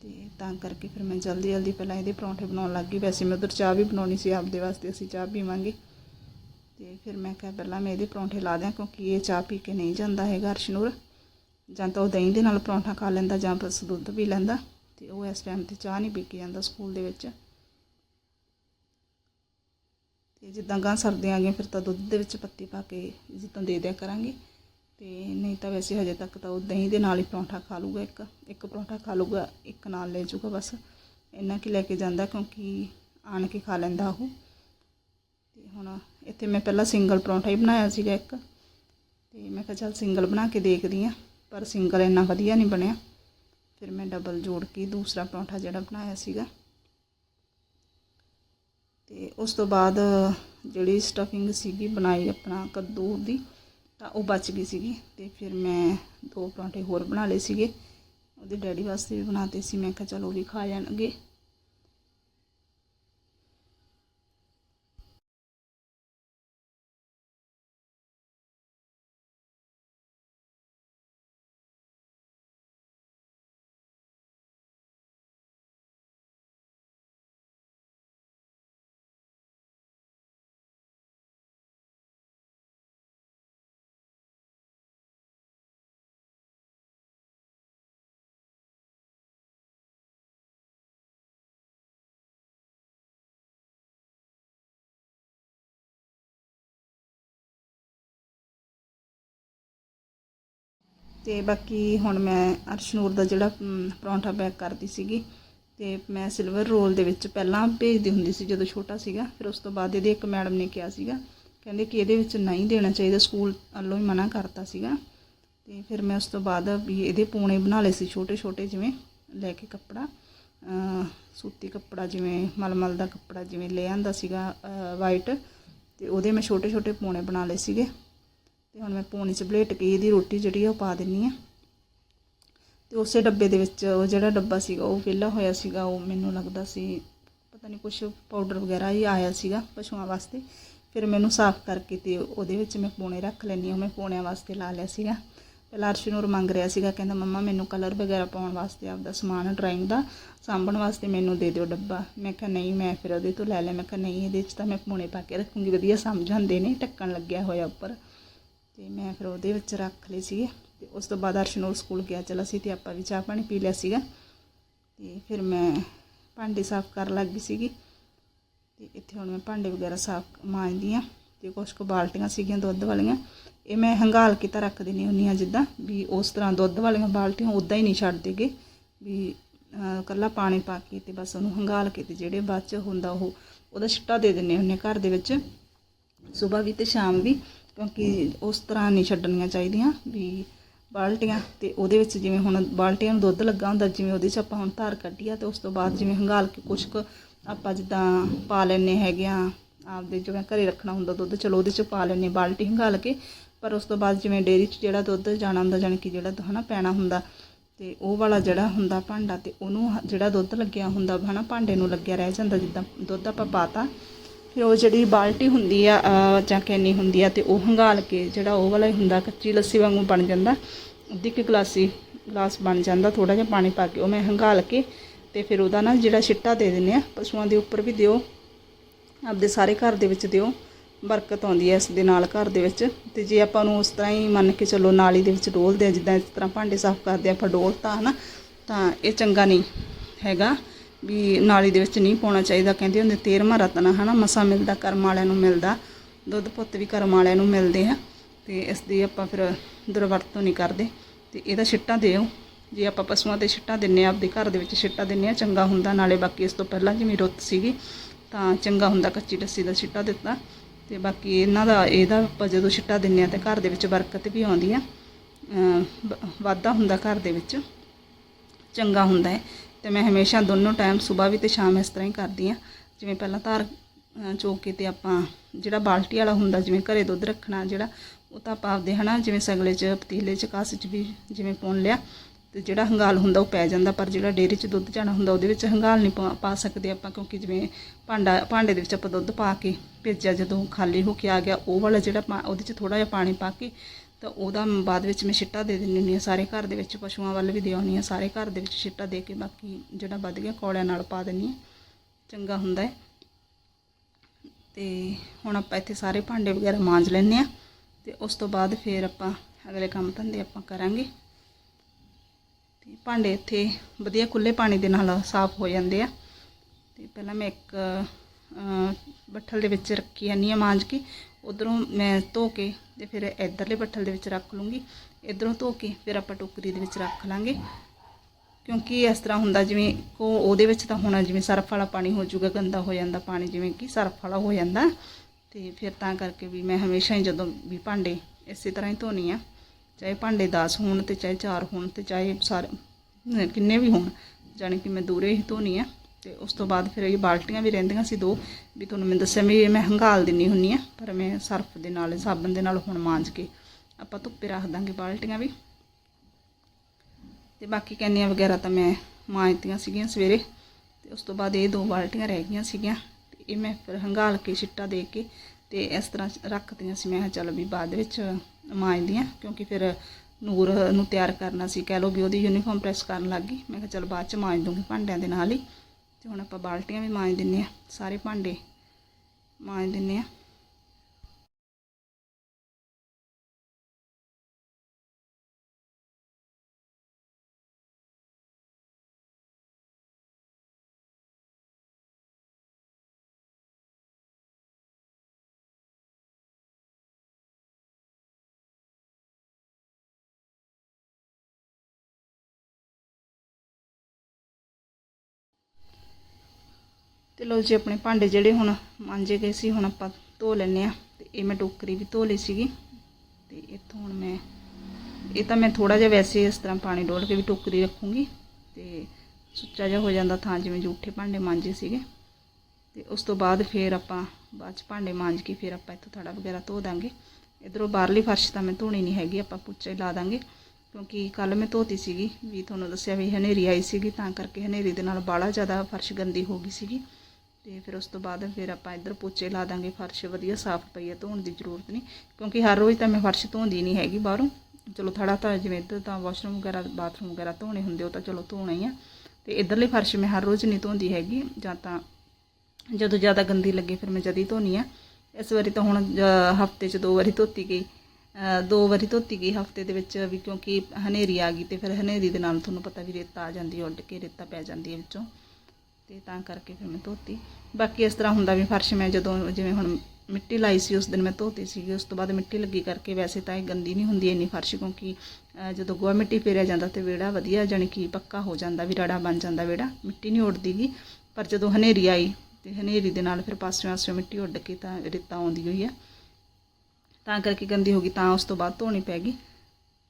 Speaker 1: ਤੇ ਤਾਂ ਕਰਕੇ ਫਿਰ ਮੈਂ ਜਲਦੀ ਜਲਦੀ ਪਹਿਲਾਂ ਇਹਦੇ ਪਰੌਂਠੇ ਬਣਾਉਣ ਲੱਗ ਗਈ। ਵੈਸੇ ਮੈਂ ਉਧਰ ਚਾਹ ਵੀ ਬਣਾਉਣੀ ਸੀ, ਆਪਦੇ ਵਾਸਤੇ ਅਸੀਂ ਚਾਹ ਪੀਵਾਂਗੇ। ਤੇ ਫਿਰ ਮੈਂ ਕਿਹਾ ਪਹਿਲਾਂ ਮੈਂ ਇਹਦੇ ਪਰੌਂਠੇ ਲਾ ਦਿਆਂ, ਕਿਉਂਕਿ ਇਹ ਚਾਹ ਪੀ ਕੇ ਨਹੀਂ ਜਾਂਦਾ ਹੈਗਾ ਅਰਸ਼ਨੂਰ। ਜਾਂ ਤਾਂ ਉਹ ਦਹੀਂ ਦੇ ਨਾਲ ਪਰੌਂਠਾ ਖਾ ਲੈਂਦਾ ਜਾਂ ਬਸ ਦੁੱਧ ਪੀ ਲੈਂਦਾ, ਤੇ ਉਹ ਇਸ ਟਾਈਮ ਤੇ ਚਾਹ ਨਹੀਂ ਪੀ ਕੇ ਜਾਂਦਾ ਸਕੂਲ ਦੇ ਵਿੱਚ। ਤੇ ਜਿੱਦਾਂ ਗਾਂ ਸਰਦੀਆਂ ਆ ਗਈਆਂ, ਫਿਰ ਤਾਂ ਦੁੱਧ ਦੇ ਵਿੱਚ ਪੱਤੀ ਪਾ ਕੇ ਜਿੱਦਾਂ ਦੇ ਦਿਆ ਕਰਾਂਗੇ। ਤੇ ਨਹੀਂ ਤਾਂ ਵੈਸੇ ਹਜੇ ਤੱਕ ਤਾਂ ਉਹ ਦਹੀਂ ਦੇ ਨਾਲ ਹੀ ਪਰੌਂਠਾ ਖਾ ਲੂਗਾ ਇੱਕ ਇੱਕ ਪਰੌਂਠਾ ਖਾ ਲੂਗਾ, ਇੱਕ ਨਾਲ ਲੈ ਜਾਊਗਾ ਬਸ। ਇੰਨਾ ਕੀ ਲੈ ਕੇ ਜਾਂਦਾ ਕਿਉਂਕਿ ਆਣ ਕੇ ਖਾ ਲੈਂਦਾ ਉਹ। ਤੇ ਹੁਣ ਇੱਥੇ ਮੈਂ ਪਹਿਲਾਂ ਸਿੰਗਲ ਪਰੌਂਠਾ ਹੀ ਬਣਾਇਆ ਸੀਗਾ ਇੱਕ। ਤੇ ਮੈਂ ਕਿਹਾ ਚੱਲ ਸਿੰਗਲ ਬਣਾ ਕੇ ਦੇਖਦੀ ਆ ਪਰ ਸਿੰਗਲ ਇੰਨਾ ਵਧੀਆ ਨਹੀਂ ਬਣਿਆ। ਫਿਰ ਮੈਂ ਡਬਲ ਜੋੜ ਕੇ ਦੂਸਰਾ ਪਰੌਂਠਾ ਜਿਹੜਾ ਬਣਾਇਆ ਸੀਗਾ। ਤੇ ਉਸ ਤੋਂ ਬਾਅਦ ਜਿਹੜੀ ਸਟਫਿੰਗ ਸੀਗੀ ਬਣਾਈ ਆਪਣਾ ਕੱਦੂ ਦੀ ਤਾਂ ਉਹ ਬਚ ਗਈ ਸੀਗੀ ਤੇ ਫਿਰ ਮੈਂ ਦੋ ਪਰੌਂਠੇ ਹੋਰ ਬਣਾ ਲਏ ਸੀਗੇ। ਉਹਦੇ ਡੈਡੀ ਵਾਸਤੇ ਵੀ ਬਣਾਤੇ ਸੀ। ਮੈਂ ਕਿਹਾ ਚਲੋ ਉਹ ਵੀ ਖਾ ਜਾਣਗੇ। ਤੇ ਬਾਕੀ ਹੁਣ ਮੈਂ ਅਰਸ਼ਨੂਰ ਦਾ ਜਿਹੜਾ ਪਰੌਂਠਾ ਪੈਕ ਕਰਦੀ ਸੀਗੀ, ਤੇ ਮੈਂ ਸਿਲਵਰ ਰੋਲ ਦੇ ਵਿੱਚ ਪਹਿਲਾਂ ਭੇਜਦੀ ਹੁੰਦੀ ਸੀ ਜਦੋਂ ਛੋਟਾ ਸੀਗਾ, ਫਿਰ ਉਸ ਤੋਂ ਬਾਅਦ ਇਹਦੇ ਇੱਕ ਮੈਡਮ ਨੇ ਕਿਹਾ ਸੀਗਾ, ਕਹਿੰਦੇ ਕਿ ਇਹਦੇ ਵਿੱਚ ਨਹੀਂ ਦੇਣਾ ਚਾਹੀਦਾ ਸਕੂਲ ਵੱਲੋਂ ਹੀ ਮਨਾ ਕਰਤਾ ਸੀਗਾ, ਤੇ ਫਿਰ ਮੈਂ ਉਸ ਤੋਂ ਬਾਅਦ ਵੀ ਇਹਦੇ ਪੂਣੇ ਬਣਾ ਲਏ ਸੀ ਛੋਟੇ ਛੋਟੇ ਜਿਵੇਂ ਲੈ ਕੇ ਕੱਪੜਾ ਸੂਤੀ ਕੱਪੜਾ ਜਿਵੇਂ, ਮਲਮਲ ਦਾ ਕੱਪੜਾ ਜਿਵੇਂ ਲੈ ਆਂਦਾ ਸੀਗਾ ਵਾਈਟ ਤੇ ਉਹਦੇ ਮੈਂ ਛੋਟੇ ਛੋਟੇ ਪੂਣੇ ਬਣਾ ਲਏ ਸੀਗੇ ਤੇ ਹੁਣ ਮੈਂ ਪੂਣੀ 'ਚ ਬਲੇਟ ਕੇ ਇਹਦੀ ਰੋਟੀ ਜਿਹੜੀ ਉਹ ਪਾ ਦਿੰਨੀ ਆ। ਤੇ ਉਸੇ ਡੱਬੇ ਦੇ ਵਿੱਚ ਉਹ ਜਿਹੜਾ ਡੱਬਾ ਸੀਗਾ, ਉਹ ਵਿਹਲਾ ਹੋਇਆ ਸੀਗਾ, ਉਹ ਮੈਨੂੰ ਲੱਗਦਾ ਸੀ, ਪਤਾ ਨਹੀਂ ਕੁਝ ਪਾਊਡਰ ਵਗੈਰਾ ਹੀ ਆਇਆ ਸੀਗਾ ਪਸ਼ੂਆਂ ਵਾਸਤੇ। ਫਿਰ ਮੈਨੂੰ ਸਾਫ਼ ਕਰਕੇ ਤੇ ਉਹਦੇ ਵਿੱਚ ਮੈਂ ਪੋਣੇ ਰੱਖ ਲੈਂਦੀ ਹਾਂ ਮੈਂ ਪੋਣਿਆਂ ਵਾਸਤੇ ਲਾ ਲਿਆ ਸੀਗਾ। ਪਹਿਲਾਂ ਅਰਸ਼ਨੂਰ ਮੰਗ ਰਿਹਾ ਸੀਗਾ, ਕਹਿੰਦਾ, ਮੰਮਾ, ਮੈਨੂੰ ਕਲਰ ਵਗੈਰਾ ਪਾਉਣ ਵਾਸਤੇ ਆਪਦਾ ਸਮਾਨ ਡਰਾਇੰਗ ਦਾ ਸਾਂਭਣ ਵਾਸਤੇ ਮੈਨੂੰ ਦੇ ਦਿਓ ਡੱਬਾ। ਮੈਂ ਕਿਹਾ, ਨਹੀਂ, ਮੈਂ ਫਿਰ ਉਹਦੇ ਤੋਂ ਲੈ ਲਿਆ। ਮੈਂ ਕਿਹਾ, ਨਹੀਂ, ਇਹਦੇ 'ਚ ਤਾਂ ਮੈਂ ਪੋਣੇ ਪਾ ਕੇ ਰੱਖੂੰਗੀ। ਵਧੀਆ ਸਮਝ ਆਉਂਦੇ ਨੇ, ਢੱਕਣ ਲੱਗਿਆ ਹੋਇਆ ਉੱਪਰ। ਤੇ ਮੈਂ ਫਿਰ ਉਹਦੇ ਵਿੱਚ ਰੱਖ ਲਏ ਸੀਗੇ ਤੇ ਉਸ ਤੋਂ ਬਾਅਦ ਅਰਸ਼ਨੂਰ ਸਕੂਲ ਗਿਆ ਚਲਾ ਸੀ ਤੇ ਆਪਾਂ ਵੀ ਚਾਹ ਪਾਣੀ ਪੀ ਲਿਆ ਸੀਗਾ। ਤੇ ਫਿਰ ਮੈਂ ਭਾਂਡੇ ਸਾਫ਼ ਕਰਨ ਲੱਗ ਗਈ ਸੀਗੀ। ਤੇ ਇੱਥੇ ਹੁਣ ਮੈਂ ਭਾਂਡੇ ਵਗੈਰਾ ਸਾਫ਼ ਮਾਂਜਦੀ ਹਾਂ ਤੇ ਕੁਛ ਕੁ ਬਾਲਟੀਆਂ ਸੀਗੀਆਂ ਦੁੱਧ ਵਾਲੀਆਂ। ਇਹ ਮੈਂ ਹੰਗਾਲ ਕੇ ਤਾਂ ਰੱਖ ਦਿੰਦੀ ਹੁੰਦੀ ਹਾਂ ਜਿੱਦਾਂ ਵੀ ਉਸ ਤਰ੍ਹਾਂ ਦੁੱਧ ਵਾਲੀਆਂ ਬਾਲਟੀਆਂ ਉਦਾਂ ਹੀ ਨਹੀਂ ਛੱਡ ਦੇਗੇ। ਵੀ ਅਹ, ਕੱਲਾ ਪਾਣੀ ਪਾ ਕੇ ਤੇ ਬਸ ਉਹਨੂੰ ਹੰਗਾਲ ਕੇ ਤੇ ਜਿਹੜੇ ਬਾਅਦ ਚ ਹੁੰਦਾ ਉਹ ਉਹਦਾ ਛਿੱਟਾ ਦੇ ਦਿੰਨੇ ਹੁੰਨੇ ਘਰ ਦੇ ਵਿੱਚ। ਸਵੇਰ ਵੀ ਤੇ ਸ਼ਾਮ ਵੀ। ਕਿਉਂਕਿ ਉਸ ਤਰ੍ਹਾਂ ਨਹੀਂ ਛੱਡਣੀਆਂ ਚਾਹੀਦੀਆਂ ਵੀ ਬਾਲਟੀਆਂ ਤੇ ਉਹਦੇ ਵਿੱਚ ਜਿਵੇਂ ਹੁਣ ਬਾਲਟੀਆਂ ਨੂੰ ਦੁੱਧ ਲੱਗਾ ਹੁੰਦਾ, ਜਿਵੇਂ ਉਹਦੇ 'ਚ ਆਪਾਂ ਹੁਣ ਧਾਰ ਕੱਢੀ ਆ ਤੇ ਉਸ ਤੋਂ ਬਾਅਦ ਜਿਵੇਂ ਹੰਗਾਲ ਕੇ ਕੁਛ ਕੁ ਆਪਾਂ ਜਿੱਦਾਂ ਪਾ ਲੈਨੇ ਹੈਗੇ ਆ, ਆਪਦੇ ਜਿਵੇਂ ਘਰੇ ਰੱਖਣਾ ਹੁੰਦਾ ਦੁੱਧ, ਚਲੋ ਉਹਦੇ 'ਚ ਪਾ ਲੈਨੇ ਬਾਲਟੀ ਹੰਗਾਲ ਕੇ, ਪਰ ਉਸ ਤੋਂ ਬਾਅਦ ਜਿਵੇਂ ਡੇਅਰੀ 'ਚ ਜਿਹੜਾ ਦੁੱਧ ਜਾਣਾ ਹੁੰਦਾ, ਜਾਣੀ ਕਿ ਜਿਹੜਾ ਹਨਾ ਪੈਣਾ ਹੁੰਦਾ ਤੇ ਉਹ ਵਾਲਾ ਜਿਹੜਾ ਹੁੰਦਾ ਭਾਂਡਾ ਤੇ ਉਹਨੂੰ ਜਿਹੜਾ ਦੁੱਧ ਲੱਗਿਆ ਹੁੰਦਾ ਹਨਾ ਭਾਂਡੇ ਨੂੰ ਲੱਗਿਆ ਰਹਿ ਜਾਂਦਾ ਜਿੱਦਾਂ ਦੁੱਧ ਆਪਾਂ ਪਾਤਾ ਫਿਰ ਉਹ ਜਿਹੜੀ ਬਾਲਟੀ ਹੁੰਦੀ ਆ ਜਾਂ ਕੈਨੀ ਹੁੰਦੀ ਆ, ਤੇ ਉਹ ਹੰਗਾਲ ਕੇ ਜਿਹੜਾ ਉਹ ਵਾਲਾ ਹੀ ਹੁੰਦਾ, ਕੱਚੀ ਲੱਸੀ ਵਾਂਗੂ ਬਣ ਜਾਂਦਾ, ਅੱਧੀ ਕੁ ਗਲਾਸੀ, ਗਲਾਸ ਬਣ ਜਾਂਦਾ ਥੋੜਾ ਜਿਹਾ ਪਾਣੀ ਪਾ ਕੇ ਉਹ ਮੈਂ ਹੰਗਾਲ ਕੇ ਤੇ ਫਿਰ ਉਹਦਾ ਨਾ ਜਿਹੜਾ ਛਿੱਟਾ ਦੇ ਦਿੰਨੇ ਆ, ਪਸ਼ੂਆਂ ਦੇ ਉੱਪਰ ਵੀ ਦਿਓ, ਆਪਦੇ ਸਾਰੇ ਘਰ ਦੇ ਵਿੱਚ ਦਿਓ, ਬਰਕਤ ਆਉਂਦੀ ਹੈ ਇਸ ਦੇ ਨਾਲ ਘਰ ਦੇ ਵਿੱਚ, ਤੇ ਜੇ ਆਪਾਂ ਨੂੰ ਉਸ ਤਰ੍ਹਾਂ ਹੀ ਮੰਨ ਕੇ ਚੱਲੋ ਨਾਲੀ ਦੇ ਵਿੱਚ ਡੋਲਦੇ ਆ, ਜਿੱਦਾਂ ਇਸ ਤਰ੍ਹਾਂ ਭਾਂਡੇ ਸਾਫ਼ ਕਰਦੇ ਆ ਆਪਾਂ ਡੋਲਤਾ ਹਨਾ, ਤਾਂ ਇਹ ਚੰਗਾ ਨਹੀਂ ਹੈਗਾ। ਵੀ ਨਾਲੀ ਦੇ ਵਿੱਚ ਨਹੀਂ ਪਾਉਣਾ ਚਾਹੀਦਾ। ਕਹਿੰਦੇ ਹੁੰਦੇ ਤੇਰਵਾਂ ਰਤਨ ਆ, ਹਨਾ? ਮਸਾ ਮਿਲਦਾ ਕਰਮ ਵਾਲਿਆਂ ਨੂੰ ਮਿਲਦਾ। ਦੁੱਧ ਪੁੱਤ ਵੀ ਕਰਮ ਵਾਲਿਆਂ ਨੂੰ ਮਿਲਦੇ ਆ। ਤੇ ਇਸ ਦੀ ਆਪਾਂ ਫਿਰ ਦੁਰਵਰਤੋਂ ਨਹੀਂ ਕਰਦੇ। ਤੇ ਇਹਦਾ ਛਿੱਟਾ ਦਿਓ। ਜੇ ਆਪਾਂ ਪਸ਼ੂਆਂ ਤੇ ਛਿੱਟਾ ਦਿੰਨੇ ਆ ਆਪਦੇ ਘਰ ਦੇ ਵਿੱਚ ਛਿੱਟਾ ਦਿੰਨੇ ਆ ਚੰਗਾ ਹੁੰਦਾ। ਨਾਲੇ ਬਾਕੀ ਇਸ ਤੋਂ ਪਹਿਲਾਂ ਜਿਵੇਂ ਰੁੱਤ ਸੀਗੀ ਤਾਂ ਚੰਗਾ ਹੁੰਦਾ ਕੱਚੀ ਲੱਸੀ ਦਾ ਛਿੱਟਾ ਦਿੱਤਾ। ਤੇ ਬਾਕੀ ਇਹਨਾਂ ਦਾ ਇਹਦਾ ਆਪਾਂ ਜਦੋਂ ਛਿੱਟਾ ਦਿੰਨੇ ਆ ਤੇ ਘਰ ਦੇ ਵਿੱਚ ਬਰਕਤ ਵੀ ਆਉਂਦੀ ਆ। ਅਮ ਵਾਧਾ ਹੁੰਦਾ ਘਰ ਦੇ ਵਿੱਚ। ਚੰਗਾ ਹੁੰਦਾ ਹੈ ਤੇ ਮੈਂ ਹਮੇਸ਼ਾ ਦੋਨੋਂ ਟਾਈਮ ਸਵੇਰ ਵੀ ਤੇ ਸ਼ਾਮ ਇਸ ਤਰ੍ਹਾਂ ਹੀ ਕਰਦੀ ਆ ਜਿਵੇਂ ਪਹਿਲਾਂ ਧਾਰ ਅ, ਚੋ ਕੇ ਤੇ ਆਪਾਂ ਜਿਹੜਾ ਬਾਲਟੀ ਵਾਲਾ ਹੁੰਦਾ ਜਿਵੇਂ ਘਰੇ ਦੁੱਧ ਰੱਖਣਾ ਜਿਹੜਾ ਉਹ ਤਾਂ ਆਪਾਂ ਆਪਦੇ ਹਨਾ ਜਿਵੇਂ ਸਗਲੇ 'ਚ ਪਤੀਲੇ 'ਚ ਕਾਸੇ 'ਚ ਵੀ ਜਿਵੇਂ ਪਾਉਣ ਲਿਆ ਤੇ ਜਿਹੜਾ ਹੰਗਾਲ ਹੁੰਦਾ ਉਹ ਪੈ ਜਾਂਦਾ ਪਰ ਜਿਹੜਾ ਡੇਅਰੀ 'ਚ ਦੁੱਧ ਜਾਣਾ ਹੁੰਦਾ ਉਹਦੇ ਵਿੱਚ ਹੰਗਾਲ ਨਹੀਂ ਪਾ- ਪਾ ਸਕਦੇ ਆਪਾਂ ਕਿਉਂਕਿ ਜਿਵੇਂ ਭਾਂਡਾ ਭਾਂਡੇ ਦੇ ਵਿੱਚ ਆਪਾਂ ਦੁੱਧ ਪਾ ਕੇ ਭੇਜਿਆ ਜਦੋਂ ਖਾਲੀ ਹੋ ਕੇ ਆ ਗਿਆ ਉਹ ਵਾਲਾ ਜਿਹੜਾ ਪਾ- ਉਹਦੇ 'ਚ ਥੋੜਾ ਜਿਹਾ ਪਾਣੀ ਪਾ ਕੇ ਤਾਂ ਉਹਦਾ ਬਾਅਦ ਵਿੱਚ ਮੈਂ ਛਿੱਟਾ ਦੇ ਦਿੰਦੀ ਹੁੰਦੀ ਹਾਂ ਸਾਰੇ ਘਰ ਦੇ ਵਿੱਚ, ਪਸ਼ੂਆਂ ਵੱਲ ਵੀ ਦੇ ਆਉਂਦੀ ਹਾਂ, ਸਾਰੇ ਘਰ ਦੇ ਵਿੱਚ ਛਿੱਟਾ ਦੇ ਕੇ ਬਾਕੀ ਜਿਹੜਾ ਵੱਧ ਗਿਆ ਕੌੜਿਆਂ ਨਾਲ ਪਾ ਦਿੰਦੀ ਹਾਂ। ਚੰਗਾ ਹੁੰਦਾ ਹੈ। ਤੇ ਹੁਣ ਆਪਾਂ ਇੱਥੇ ਸਾਰੇ ਭਾਂਡੇ ਵਗੈਰਾ ਮਾਂਜ ਲੈਂਦੇ ਆ ਤੇ ਉਸ ਤੋਂ ਬਾਅਦ ਫਿਰ ਆਪਾਂ ਅਗਲੇ ਕੰਮ ਧੰਦੇ ਆਪਾਂ ਕਰਾਂਗੇ। ਤੇ ਭਾਂਡੇ ਇੱਥੇ ਵਧੀਆ ਖੁੱਲੇ ਪਾਣੀ ਦੇ ਨਾਲ ਸਾਫ਼ ਹੋ ਜਾਂਦੇ ਆ। ਤੇ ਪਹਿਲਾਂ ਮੈਂ ਇੱਕ ਬੱਠਲ ਦੇ ਵਿੱਚ ਰੱਖੀ ਜਾਂਦੀ ਹਾਂ ਮਾਂਜ ਕੇ। ਉਧਰੋਂ ਮੈਂ ਧੋ ਕੇ ਤੇ ਫਿਰ ਇਧਰਲੇ ਬੱਠਲ ਦੇ ਵਿੱਚ ਰੱਖ ਲੂੰਗੀ। ਇਧਰੋਂ ਧੋ ਕੇ ਫਿਰ ਆਪਾਂ ਟੋਕਰੀ ਦੇ ਵਿੱਚ ਰੱਖ ਲਾਂਗੇ। ਕਿਉਂਕਿ ਇਸ ਤਰ੍ਹਾਂ ਹੁੰਦਾ ਜਿਵੇਂ ਕੋ ਉਹਦੇ ਵਿੱਚ ਤਾਂ ਹੋਣਾ ਜਿਵੇਂ ਸਰਫ ਵਾਲਾ ਪਾਣੀ ਹੋ ਜਾਊਗਾ, ਗੰਦਾ ਹੋ ਜਾਂਦਾ ਪਾਣੀ, ਜਿਵੇਂ ਕਿ ਸਰਫ ਵਾਲਾ ਹੋ ਜਾਂਦਾ। ਤੇ ਫਿਰ ਤਾਂ ਕਰਕੇ ਵੀ ਮੈਂ ਹਮੇਸ਼ਾ ਹੀ ਜਦੋਂ ਵੀ ਭਾਂਡੇ ਇਸੇ ਤਰ੍ਹਾਂ ਹੀ ਧੋਨੀ ਆ। ਚਾਹੇ ਭਾਂਡੇ 10 ਹੋਣ ਤੇ ਚਾਹੇ 4 ਹੋਣ ਤੇ ਚਾਹੇ ਸਾਰੇ, ਕਿੰਨੇ ਵੀ ਹੋਣ, ਜਾਣੀ ਕਿ ਮੈਂ ਦੂਰੇ ਹੀ ਧੋਨੀ ਆ। ਤੇ ਉਸ ਤੋਂ ਬਾਅਦ ਫਿਰ ਇਹ ਬਾਲਟੀਆਂ ਵੀ ਰਹਿੰਦੀਆਂ ਸੀ ਦੋ, ਵੀ ਤੁਹਾਨੂੰ ਮੈਂ ਦੱਸਿਆ ਵੀ ਇਹ ਮੈਂ ਹੰਗਾਲ ਦਿੰਨੀ ਹੁੰਨੀ ਆ, ਪਰ ਮੈਂ ਸਰਫ ਦੇ ਨਾਲ, ਸਾਬਣ ਦੇ ਨਾਲ ਹੁਣ ਮਾਂਜ ਕੇ ਆਪਾਂ ਧੁੱਪੇ ਰੱਖ ਦਾਂਗੇ ਬਾਲਟੀਆਂ ਵੀ। ਤੇ ਬਾਕੀ ਕੈਨੀਆਂ ਵਗੈਰਾ ਤਾਂ ਮੈਂ ਮਾਂਜਤੀਆਂ ਸੀਗੀਆਂ ਸਵੇਰੇ, ਤੇ ਉਸ ਤੋਂ ਬਾਅਦ ਇਹ ਦੋ ਬਾਲਟੀਆਂ ਰਹਿ ਗਈਆਂ ਸੀਗੀਆਂ, ਤੇ ਇਹ ਮੈਂ ਫਿਰ ਹੰਗਾਲ ਕੇ ਛਿੱਟਾ ਦੇ ਕੇ ਤੇ ਇਸ ਤਰ੍ਹਾਂ ਰੱਖਤੀਆਂ ਸੀ। ਮੈਂ ਕਿਹਾ ਚੱਲ ਵੀ ਬਾਅਦ ਵਿੱਚ ਮਾਂਜਦੀਆਂ, ਕਿਉਂਕਿ ਫਿਰ ਨੂਰ ਨੂੰ ਤਿਆਰ ਕਰਨਾ ਸੀ, ਕਹਿ ਲਓ ਵੀ ਉਹਦੀ ਯੂਨੀਫਾਰਮ ਪ੍ਰੈਸ ਕਰਨ ਲੱਗ ਗਈ। ਮੈਂ ਕਿਹਾ ਚੱਲ ਬਾਅਦ ਚ ਮਾਂਜ ਦੂੰਗੀ ਭਾਂਡਿਆਂ ਦੇ ਨਾਲ ਹੀ। ਤੇ ਹੁਣ ਆਪਾਂ ਬਾਲਟੀਆਂ ਵੀ ਮਾਂਜ ਦਿੰਨੇ ਆ ਸਾਰੇ ਭਾਂਡੇ ਮਾਂਜ ਦਿੰਨੇ ਆ ਤੇ ਲੋ ਜੀ, ਆਪਣੇ ਭਾਂਡੇ ਜਿਹੜੇ ਹੁਣ ਮਾਂਜੇ ਗਏ ਸੀ, ਹੁਣ ਆਪਾਂ ਧੋ ਲੈਨੇ ਆ ਤੇ ਇਹ ਮੈਂ ਟੋਕਰੀ ਵੀ ਧੋ ਲਈ ਸੀਗੀ। ਤੇ ਇੱਥੋਂ ਹੁਣ ਮੈਂ, ਇਹ ਤਾਂ ਮੈਂ ਥੋੜਾ ਜਿਹਾ ਵੈਸੇ ਇਸ ਤਰ੍ਹਾਂ ਪਾਣੀ ਡੋਲ ਕੇ ਵੀ ਟੋਕਰੀ ਰੱਖੂੰਗੀ। ਤੇ ਸੁੱਚਾ ਜਿਹਾ ਹੋ ਜਾਂਦਾ ਥਾਂ ਜਿਵੇਂ ਜੂਠੇ ਭਾਂਡੇ ਮਾਂਜੇ ਸੀਗੇ। ਤੇ ਉਸ ਤੋਂ ਬਾਅਦ ਫੇਰ ਆਪਾਂ ਬਾਅਦ ਚ ਭਾਂਡੇ ਮਾਂਜ ਕੇ ਫੇਰ ਆਪਾਂ ਇੱਥੋਂ ਥੜਾ ਵਗੈਰਾ ਧੋ ਦਾਂਗੇ। ਇਧਰੋਂ ਬਾਹਰਲੀ ਫਰਸ਼ ਤਾਂ ਮੈਂ ਧੋਣੀ ਨਹੀਂ ਹੈਗੀ, ਆਪਾਂ ਪੁੱਚਾ ਹੀ ਲਾ ਦਾਂਗੇ। ਕਿਉਂਕਿ ਕੱਲ ਮੈਂ ਧੋਤੀ ਸੀਗੀ, ਵੀ ਤੁਹਾਨੂੰ ਦੱਸਿਆ ਵੀ ਹਨੇਰੀ ਆਈ ਸੀਗੀ, ਤਾਂ ਕਰਕੇ ਹਨੇਰੀ ਦੇ ਨਾਲ ਬਾਹਲਾ ਜ਼ਿਆਦਾ ਫਰਸ਼ ਗੰਦੀ ਹੋ ਗਈ ਸੀਗੀ। ਤੇ ਫਿਰ ਉਸ ਤੋਂ ਬਾਅਦ ਫਿਰ ਆਪਾਂ ਇੱਧਰ ਪੋਚੇ ਲਾ ਦਾਂਗੇ, ਫਰਸ਼ ਵਧੀਆ ਸਾਫ਼ ਪਈ ਹੈ ਧੋਣ ਦੀ ਜ਼ਰੂਰਤ ਨਹੀਂ, ਕਿਉਂਕਿ ਹਰ ਰੋਜ਼ ਤਾਂ ਮੈਂ ਫਰਸ਼ ਧੋਂਦੀ ਨਹੀਂ ਹੈਗੀ ਬਾਹਰੋਂ। ਚਲੋ ਥੜਾ ਤਾਂ ਜਿਵੇਂ ਇੱਧਰ ਤਾਂ ਵਾਸ਼ਰੂਮ ਵਗੈਰਾ, ਬਾਥਰੂਮ ਵਗੈਰਾ ਧੋਣੇ ਹੁੰਦੇ, ਉਹ ਤਾਂ ਚਲੋ ਧੋਣਾ ਹੀ ਆ। ਤੇ ਇੱਧਰਲੇ ਫਰਸ਼ ਮੈਂ ਹਰ ਰੋਜ਼ ਨਹੀਂ ਧੋਂਦੀ ਹੈਗੀ, ਜਾਂ ਤਾਂ ਜਦੋਂ ਜ਼ਿਆਦਾ ਗੰਦੀ ਲੱਗੇ ਫਿਰ ਮੈਂ ਜਦ ਹੀ ਧੋਨੀ ਆ। ਇਸ ਵਾਰੀ ਤਾਂ ਹੁਣ ਹਫ਼ਤੇ 'ਚ ਦੋ ਵਾਰੀ ਧੋਤੀ ਗਈ। ਦੋ ਵਾਰੀ ਧੋਤੀ ਗਈ ਹਫ਼ਤੇ ਦੇ ਵਿੱਚ ਵੀ ਕਿਉਂਕਿ ਹਨੇਰੀ ਆ ਗਈ ਤੇ ਫਿਰ ਹਨੇਰੀ ਦੇ ਨਾਲ ਤੁਹਾਨੂੰ ਪਤਾ ਵੀ ਰੇਤਾ ਆ ਜਾਂਦੀ ਹੈ ਉੱਡ ਕੇ ਰੇਤਾ ਪੈ ਜਾਂਦੀ ਹੈ ਵਿੱਚੋਂ। ਤੇ ਤਾਂ ਕਰਕੇ ਫਿਰ ਮੈਂ ਧੋਤੀ। ਬਾਕੀ ਇਸ ਤਰ੍ਹਾਂ ਹੁੰਦਾ ਵੀ ਫਰਸ਼ ਮੈਂ ਜਦੋਂ ਜਿਵੇਂ ਹੁਣ ਮਿੱਟੀ ਲਾਈ ਸੀ, ਉਸ ਦਿਨ ਮੈਂ ਧੋਤੀ ਸੀਗੀ। ਉਸ ਤੋਂ ਬਾਅਦ ਮਿੱਟੀ ਲੱਗੀ ਕਰਕੇ ਵੈਸੇ ਤਾਂ ਇਹ ਗੰਦੀ ਨਹੀਂ ਹੁੰਦੀ ਇੰਨੀ ਫਰਸ਼, ਕਿਉਂਕਿ ਜਦੋਂ ਗੋਹਾ ਮਿੱਟੀ ਫੇਰਿਆ ਜਾਂਦਾ ਤੇ ਵਿਹੜਾ ਵਧੀਆ ਜਾਣੀ ਕਿ ਪੱਕਾ ਹੋ ਜਾਂਦਾ, ਵੀ ਰੜਾ ਬਣ ਜਾਂਦਾ ਵਿਹੜਾ, ਮਿੱਟੀ ਨਹੀਂ ਉੱਡਦੀਗੀ। ਪਰ ਜਦੋਂ ਹਨੇਰੀ ਆਈ ਤੇ ਹਨੇਰੀ ਦੇ ਨਾਲ ਫਿਰ ਪਾਸਿਓਂ ਆਸਿਓਂ ਮਿੱਟੀ ਉੱਡ ਕੇ ਤਾਂ ਰੇਤਾ ਆਉਂਦੀ ਹੋਈ ਆ। ਤਾਂ ਕਰਕੇ ਗੰਦੀ ਹੋ ਗਈ, ਤਾਂ ਉਸ ਤੋਂ ਬਾਅਦ ਧੋਣੀ ਪੈ ਗਈ।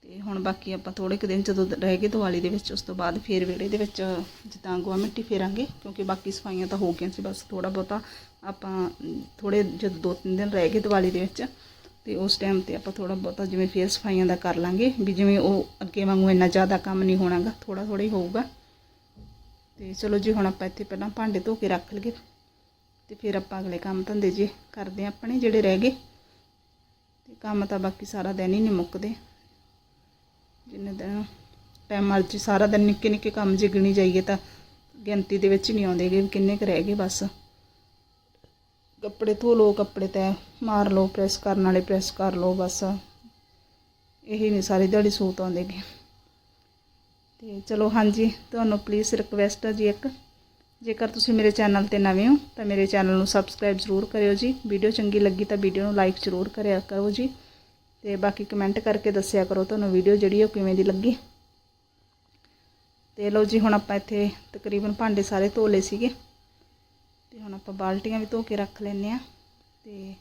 Speaker 1: ਤੇ ਹੁਣ ਬਾਕੀ ਆਪਾਂ ਥੋੜੇ ਕੁ ਦਿਨ ਜਦੋਂ ਰਹਿ ਗਏ ਦੀਵਾਲੀ ਦੇ ਵਿੱਚ, ਉਸ ਤੋਂ ਬਾਅਦ ਫੇਰ ਵਿਹੜੇ ਦੇ ਵਿੱਚ ਜਿੱਦਾਂ ਗੋਆ ਮਿੱਟੀ ਫੇਰਾਂਗੇ, ਕਿਉਂਕਿ ਬਾਕੀ ਸਫਾਈਆਂ ਤਾਂ ਹੋ ਗਈਆਂ ਸੀ, ਬਸ ਥੋੜਾ ਬਹੁਤਾ ਆਪਾਂ ਥੋੜੇ ਜਦ ਦੋ ਤਿੰਨ ਦਿਨ ਰਹਿ ਗਏ ਦੀਵਾਲੀ ਦੇ ਵਿੱਚ, ਤੇ ਉਸ ਟਾਈਮ ਤੇ ਆਪਾਂ ਥੋੜਾ ਬਹੁਤਾ ਜਿਵੇਂ ਫੇਰ ਸਫਾਈਆਂ ਦਾ ਕਰ ਲਾਂਗੇ, ਵੀ ਜਿਵੇਂ ਉਹ ਅੱਗੇ ਵਾਂਗੂ ਇੰਨਾ ਜ਼ਿਆਦਾ ਕੰਮ ਨਹੀਂ ਹੋਣਾਗਾ ਥੋੜਾ ਥੋੜਾ ਹੀ ਹੋਊਗਾ। ਤੇ ਚਲੋ ਜੀ, ਹੁਣ ਆਪਾਂ ਇੱਥੇ ਪਹਿਲਾਂ ਭਾਂਡੇ ਧੋ ਕੇ ਰੱਖ ਲਈਏ, ਤੇ ਫਿਰ ਆਪਾਂ ਅਗਲੇ ਕੰਮ ਧੰਦੇ ਜੇ ਕਰਦੇ ਹਾਂ ਆਪਣੇ ਜਿਹੜੇ ਰਹਿ ਗਏ, ਤੇ ਕੰਮ ਤਾਂ ਬਾਕੀ ਸਾਰਾ ਦਿਨ ਹੀ ਨਹੀਂ ਮੁੱਕਦੇ ਜਿੰਨੇ ਦਿਨ ਟਾਈਮ ਮਰਜ਼ੀ ਸਾਰਾ ਦਿਨ ਨਿੱਕੇ ਨਿੱਕੇ ਕੰਮ ਜੇ ਗਿਣੀ ਜਾਈਏ ਤਾਂ ਗਿਣਤੀ ਦੇ ਵਿੱਚ ਨਹੀਂ ਆਉਂਦੇਗੇ ਵੀ ਕਿੰਨੇ ਕੁ ਰਹਿ ਗਏ ਬਸ। ਕੱਪੜੇ ਧੋ ਲਓ, ਕੱਪੜੇ ਤੈ ਮਾਰ ਲਓ ਪ੍ਰੈਸ ਕਰਨ ਵਾਲੇ ਪ੍ਰੈਸ ਕਰ ਲਓ, ਬਸ। ਇਹੀ ਨਹੀਂ ਸਾਰੀ ਦਿਹਾੜੀ ਸੂਤ ਆਉਂਦੇਗੇ ਤੇ ਚਲੋ ਹਾਂਜੀ, ਤੁਹਾਨੂੰ ਪਲੀਜ਼ ਰਿਕਵੈਸਟ ਹੈ ਜੀ ਇੱਕ। ਜੇਕਰ ਤੁਸੀਂ ਮੇਰੇ ਚੈਨਲ ਤੇ ਨਵੇਂ ਹੋ, ਤਾਂ ਮੇਰੇ ਚੈਨਲ ਨੂੰ ਸਬਸਕ੍ਰਾਈਬ ਜ਼ਰੂਰ ਕਰਿਓ ਜੀ। ਵੀਡੀਓ ਚੰਗੀ ਲੱਗੀ ਤਾਂ ਵੀਡੀਓ ਨੂੰ ਲਾਈਕ ਜ਼ਰੂਰ ਕਰਿਆ ਕਰੋ ਜੀ। ਤੇ ਬਾਕੀ ਕਮੈਂਟ ਕਰਕੇ ਦੱਸਿਆ ਕਰੋ ਤੁਹਾਨੂੰ ਵੀਡੀਓ ਜਿਹੜੀ ਉਹ ਕਿਵੇਂ ਦੀ ਲੱਗੀ। ਤੇ ਲਓ ਜੀ, ਹੁਣ ਆਪਾਂ ਇੱਥੇ ਤਕਰੀਬਨ ਭਾਂਡੇ ਸਾਰੇ ਧੋ ਲਏ ਸੀਗੇ। ਤੇ ਹੁਣ ਆਪਾਂ ਬਾਲਟੀਆਂ ਵੀ ਧੋ ਕੇ ਰੱਖ ਲੈਂਦੇ ਆ ਤੇ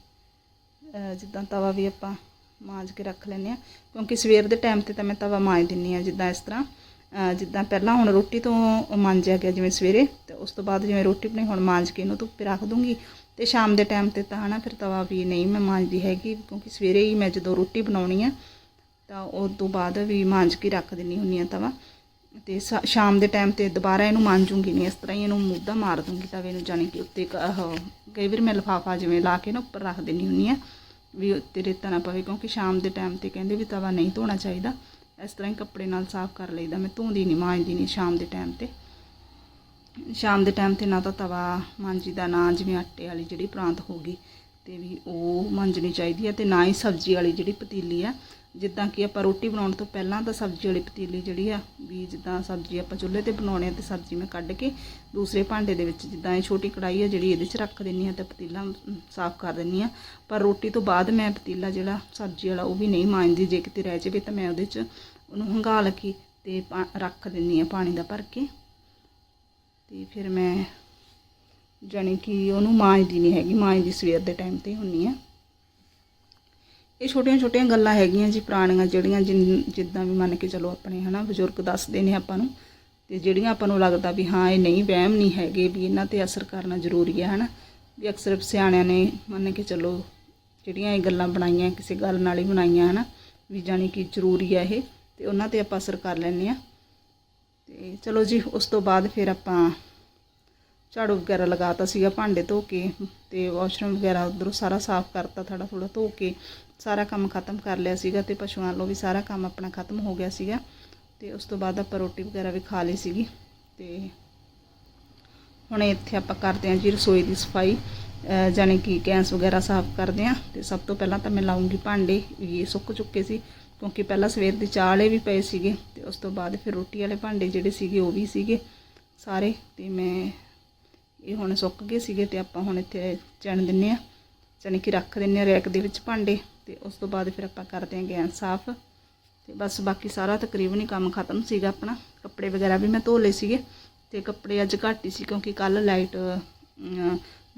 Speaker 1: ਜਿੱਦਾਂ ਤਵਾ ਵੀ ਆਪਾਂ ਮਾਂਜ ਕੇ ਰੱਖ ਲੈਂਦੇ ਆ ਕਿਉਂਕਿ ਸਵੇਰ ਦੇ ਟਾਈਮ ਤੇ ਤਾਂ ਮੈਂ ਤਵਾ ਮਾਂਜ ਦਿੰਨੀ ਆ ਜਿੱਦਾਂ ਇਸ ਤਰ੍ਹਾਂ। ਜਿੱਦਾਂ ਪਹਿਲਾਂ ਹੁਣ ਰੋਟੀ ਤੋਂ ਮਾਂਜਿਆ ਗਿਆ ਜਿਵੇਂ ਸਵੇਰੇ, ਤੇ ਉਸ ਤੋਂ ਬਾਅਦ ਜਿਵੇਂ ਰੋਟੀ ਬਣੀ ਹੁਣ ਮਾਂਜ ਕੇ ਇਹਨੂੰ ਧੁੱਪੇ ਰੱਖ ਦੂੰਗੀ। ਤੇ ਸ਼ਾਮ ਦੇ ਟਾਈਮ ਤੇ ਤਾਂ ਹਨਾ ਫਿਰ ਤਵਾ ਵੀ ਨਹੀਂ ਮੈਂ ਮਾਂਜਦੀ ਹੈਗੀ, ਕਿਉਂਕਿ ਸਵੇਰੇ ਹੀ ਮੈਂ ਜਦੋਂ ਰੋਟੀ ਬਣਾਉਣੀ ਆ, ਤਾਂ ਉਸ ਤੋਂ ਬਾਅਦ ਵੀ ਮਾਂਜ ਕੇ ਰੱਖ ਦਿੰਨੀ ਹੁੰਨੀ ਆ ਤਵਾ। ਤੇ ਸ਼ਾ- ਸ਼ਾਮ ਦੇ ਟਾਈਮ ਤੇ ਦੁਬਾਰਾ ਇਹਨੂੰ ਮਾਂਜੂਗੀ ਨਹੀਂ, ਇਸ ਤਰ੍ਹਾਂ ਹੀ ਇਹਨੂੰ ਮੁੱਦਾ ਮਾਰ ਦੂੰਗੀ ਤਵੇ ਨੂੰ, ਜਾਣੀ ਕਿ ਉੱਤੇ ਕਈ ਵਾਰ ਮੈਂ ਲਿਫਾਫਾ ਜਿਵੇਂ ਲਾ ਕੇ ਨਾ ਉੱਪਰ ਰੱਖ ਦਿੰਨੀ ਹੁੰਨੀ ਆ, ਵੀ ਉੱਤੇ ਰੇਤਾ ਨਾ ਪਵੇ, ਕਿਉਂਕਿ ਸ਼ਾਮ ਦੇ ਟਾਈਮ ਤੇ ਕਹਿੰਦੇ ਵੀ ਤਵਾ ਨਹੀਂ ਧੋਣਾ ਚਾਹੀਦਾ। ਇਸ ਤਰ੍ਹਾਂ ਹੀ ਕੱਪੜੇ ਨਾਲ ਸਾਫ਼ ਕਰ ਲਈਦਾ, ਮੈਂ ਧੋਂਦੀ ਨਹੀਂ, ਮਾਂਜਦੀ ਨਹੀਂ ਸ਼ਾਮ ਦੇ ਟਾਈਮ ਤੇ। ਸ਼ਾਮ ਦੇ ਟਾਈਮ ਤੇ ਨਾ ਤਾਂ ਤਵਾ ਮਾਂਜੀਦਾ ਨਾ ਜਿਵੇਂ ਆਟੇ ਵਾਲੀ ਜਿਹੜੀ ਪ੍ਰਾਂਤ ਹੋਗੀ ਤੇ ਵੀ ਉਹ ਮਾਂਜਣੀ ਚਾਹੀਦੀ ਹੈ ਤੇ ਨਾ ਹੀ ਸਬਜ਼ੀ ਵਾਲੀ ਜਿਹੜੀ ਪਤੀਲੀ ਆ। ਜਿੱਦਾਂ ਕਿ ਆਪਾਂ ਰੋਟੀ ਬਣਾਉਣ ਤੋਂ ਪਹਿਲਾਂ ਤਾਂ ਸਬਜ਼ੀ ਵਾਲੀ ਪਤੀਲੀ ਜਿਹੜੀ ਆ, ਵੀ ਜਿੱਦਾਂ ਸਬਜ਼ੀ ਆਪਾਂ ਚੁੱਲ੍ਹੇ ਤੇ ਬਣਾਉਣੇ ਆ ਤੇ ਸਬਜ਼ੀ ਮੈਂ ਕੱਢ ਕੇ ਦੂਸਰੇ ਭਾਂਡੇ ਦੇ ਵਿੱਚ ਜਿੱਦਾਂ ਇਹ ਛੋਟੀ ਕੜਾਈ ਆ ਜਿਹੜੀ ਇਹਦੇ 'ਚ ਰੱਖ ਦਿੰਨੀ ਆ ਤੇ ਪਤੀਲਾ ਸਾਫ਼ ਕਰ ਦਿੰਨੀ ਆ। ਪਰ ਰੋਟੀ ਤੋਂ ਬਾਅਦ ਮੈਂ ਪਤੀਲਾ ਜਿਹੜਾ ਸਬਜ਼ੀ ਵਾਲਾ ਉਹ ਵੀ ਨਹੀਂ ਮਾਂਜਦੀ, ਜੇ ਕਿਤੇ ਰਹਿ ਜਾਵੇ ਤਾਂ ਮੈਂ ਉਹਦੇ 'ਚ ਉਹਨੂੰ ਹੰਗਾ ਕੇ ਤੇ ਪਾ- ਰੱਖ ਦਿੰਨੀ ਆ ਪਾਣੀ ਦਾ ਭਰ ਕੇ। ਤੇ ਫਿਰ ਮੈਂ ਜਾਣੀ ਕਿ ਉਹਨੂੰ ਮਾਂਜਦੀ ਨਹੀਂ ਹੈਗੀ ਮਾਂਜਦੀ ਸਵੇਰ ਦੇ ਟਾਈਮ ਤੇ ਹੁੰਨੀ ਆ। ਇਹ ਛੋਟੀਆਂ ਛੋਟੀਆਂ ਗੱਲਾਂ ਹੈਗੀਆਂ ਜੀ ਪੁਰਾਣੀਆਂ, ਜਿਹੜੀਆਂ ਜਿਨ- ਜਿੱਦਾਂ ਵੀ ਮੰਨ ਕੇ ਚਲੋ ਆਪਣੇ ਹਨਾ ਬਜ਼ੁਰਗ ਦੱਸਦੇ ਨੇ ਆਪਾਂ ਨੂੰ, ਤੇ ਜਿਹੜੀਆਂ ਆਪਾਂ ਨੂੰ ਲੱਗਦਾ ਵੀ ਹਾਂ ਇਹ ਨਹੀਂ, ਵਹਿਮ ਨਹੀਂ ਹੈਗੇ ਵੀ ਇਹਨਾਂ ਤੇ ਅਸਰ ਕਰਨਾ ਜ਼ਰੂਰੀ ਹੈ ਹਨਾ। ਵੀ ਅਕਸਰ ਸਿਆਣਿਆਂ ਨੇ ਮੰਨ ਕੇ ਚਲੋ ਜਿਹੜੀਆਂ ਇਹ ਗੱਲਾਂ ਬਣਾਈਆਂ, ਕਿਸੇ ਗੱਲ ਨਾਲ ਹੀ ਬਣਾਈਆਂ ਹਨਾ, ਵੀ ਜਾਣੀ ਕਿ ਜ਼ਰੂਰੀ ਹੈ ਇਹ, ਤੇ ਉਹਨਾਂ ਤੇ ਆਪਾਂ ਅਸਰ ਕਰ ਲੈਂਦੇ ਆ। ਤੇ ਚਲੋ ਜੀ, ਉਸ ਤੋਂ ਬਾਅਦ ਫਿਰ ਆਪਾਂ ਝਾੜੂ ਵਗੈਰਾ ਲਗਾਤਾ ਸੀਗਾ, ਭਾਂਡੇ ਧੋ ਕੇ ਤੇ ਵਾਸ਼ਰੂਮ ਵਗੈਰਾ ਉਧਰੋਂ ਸਾਰਾ ਸਾਫ਼ ਕਰਤਾ ਥੋੜਾ ਥੋੜਾ ਧੋ ਕੇ ਸਾਰਾ ਕੰਮ ਖਤਮ ਕਰ ਲਿਆ ਸੀਗਾ ਤੇ ਪਸ਼ੂਆਂ ਵੱਲੋਂ ਵੀ ਸਾਰਾ ਕੰਮ ਆਪਣਾ ਖਤਮ ਹੋ ਗਿਆ ਸੀਗਾ ਤੇ ਉਸ ਤੋਂ ਬਾਅਦ ਆਪਾਂ ਰੋਟੀ ਵਗੈਰਾ ਵੀ ਖਾ ਲਈ ਸੀਗੀ ਤੇ ਹੁਣ ਇੱਥੇ ਆਪਾਂ ਕਰਦੇ ਹਾਂ ਜੀ ਰਸੋਈ ਦੀ ਸਫ਼ਾਈ, ਅਹ ਜਾਣੀ ਕਿ ਗੈਸ ਵਗੈਰਾ ਸਾਫ਼ ਕਰਦੇ ਹਾਂ ਤੇ ਸਭ ਤੋਂ ਪਹਿਲਾਂ ਤਾਂ ਮੈਂ ਲਾਉਂਗੀ ਭਾਂਡੇ ਵੀ ਇਹ ਸੁੱਕ ਚੁੱਕੇ ਸੀ ਕਿਉਂਕਿ ਪਹਿਲਾਂ ਸਵੇਰ ਦੇ ਚਾਹ ਵਾਲੇ ਵੀ ਪਏ ਸੀਗੇ ਤੇ ਉਸ ਤੋਂ ਬਾਅਦ ਫਿਰ ਰੋਟੀ ਵਾਲੇ ਭਾਂਡੇ ਜਿਹੜੇ ਸੀਗੇ ਉਹ ਵੀ ਸੀਗੇ ਸਾਰੇ ਤੇ ਮੈਂ ਇਹ ਹੁਣ ਸੁੱਕ ਗਏ ਸੀਗੇ ਤੇ ਆਪਾਂ ਹੁਣ ਇੱਥੇ ਚਣ ਦਿੰਨੇ ਆ ਜਾਣੀ ਕਿ ਰੱਖ ਦਿੰਨੇ ਆ ਰੈਕ ਦੇ ਵਿੱਚ ਭਾਂਡੇ ਤੇ ਉਸ ਤੋਂ ਬਾਅਦ ਫਿਰ ਆਪਾਂ ਕਰਦੇ ਹਾਂ ਗੈਸ ਸਾਫ਼ ਤੇ ਬਸ ਬਾਕੀ ਸਾਰਾ ਤਕਰੀਬਨ ਹੀ ਕੰਮ ਖਤਮ ਸੀਗਾ ਆਪਣਾ, ਕੱਪੜੇ ਵਗੈਰਾ ਵੀ ਮੈਂ ਧੋ ਲਏ ਸੀਗੇ ਤੇ ਕੱਪੜੇ ਅੱਜ ਘੱਟ ਹੀ ਸੀ ਕਿਉਂਕਿ ਕੱਲ ਲਾਈਟ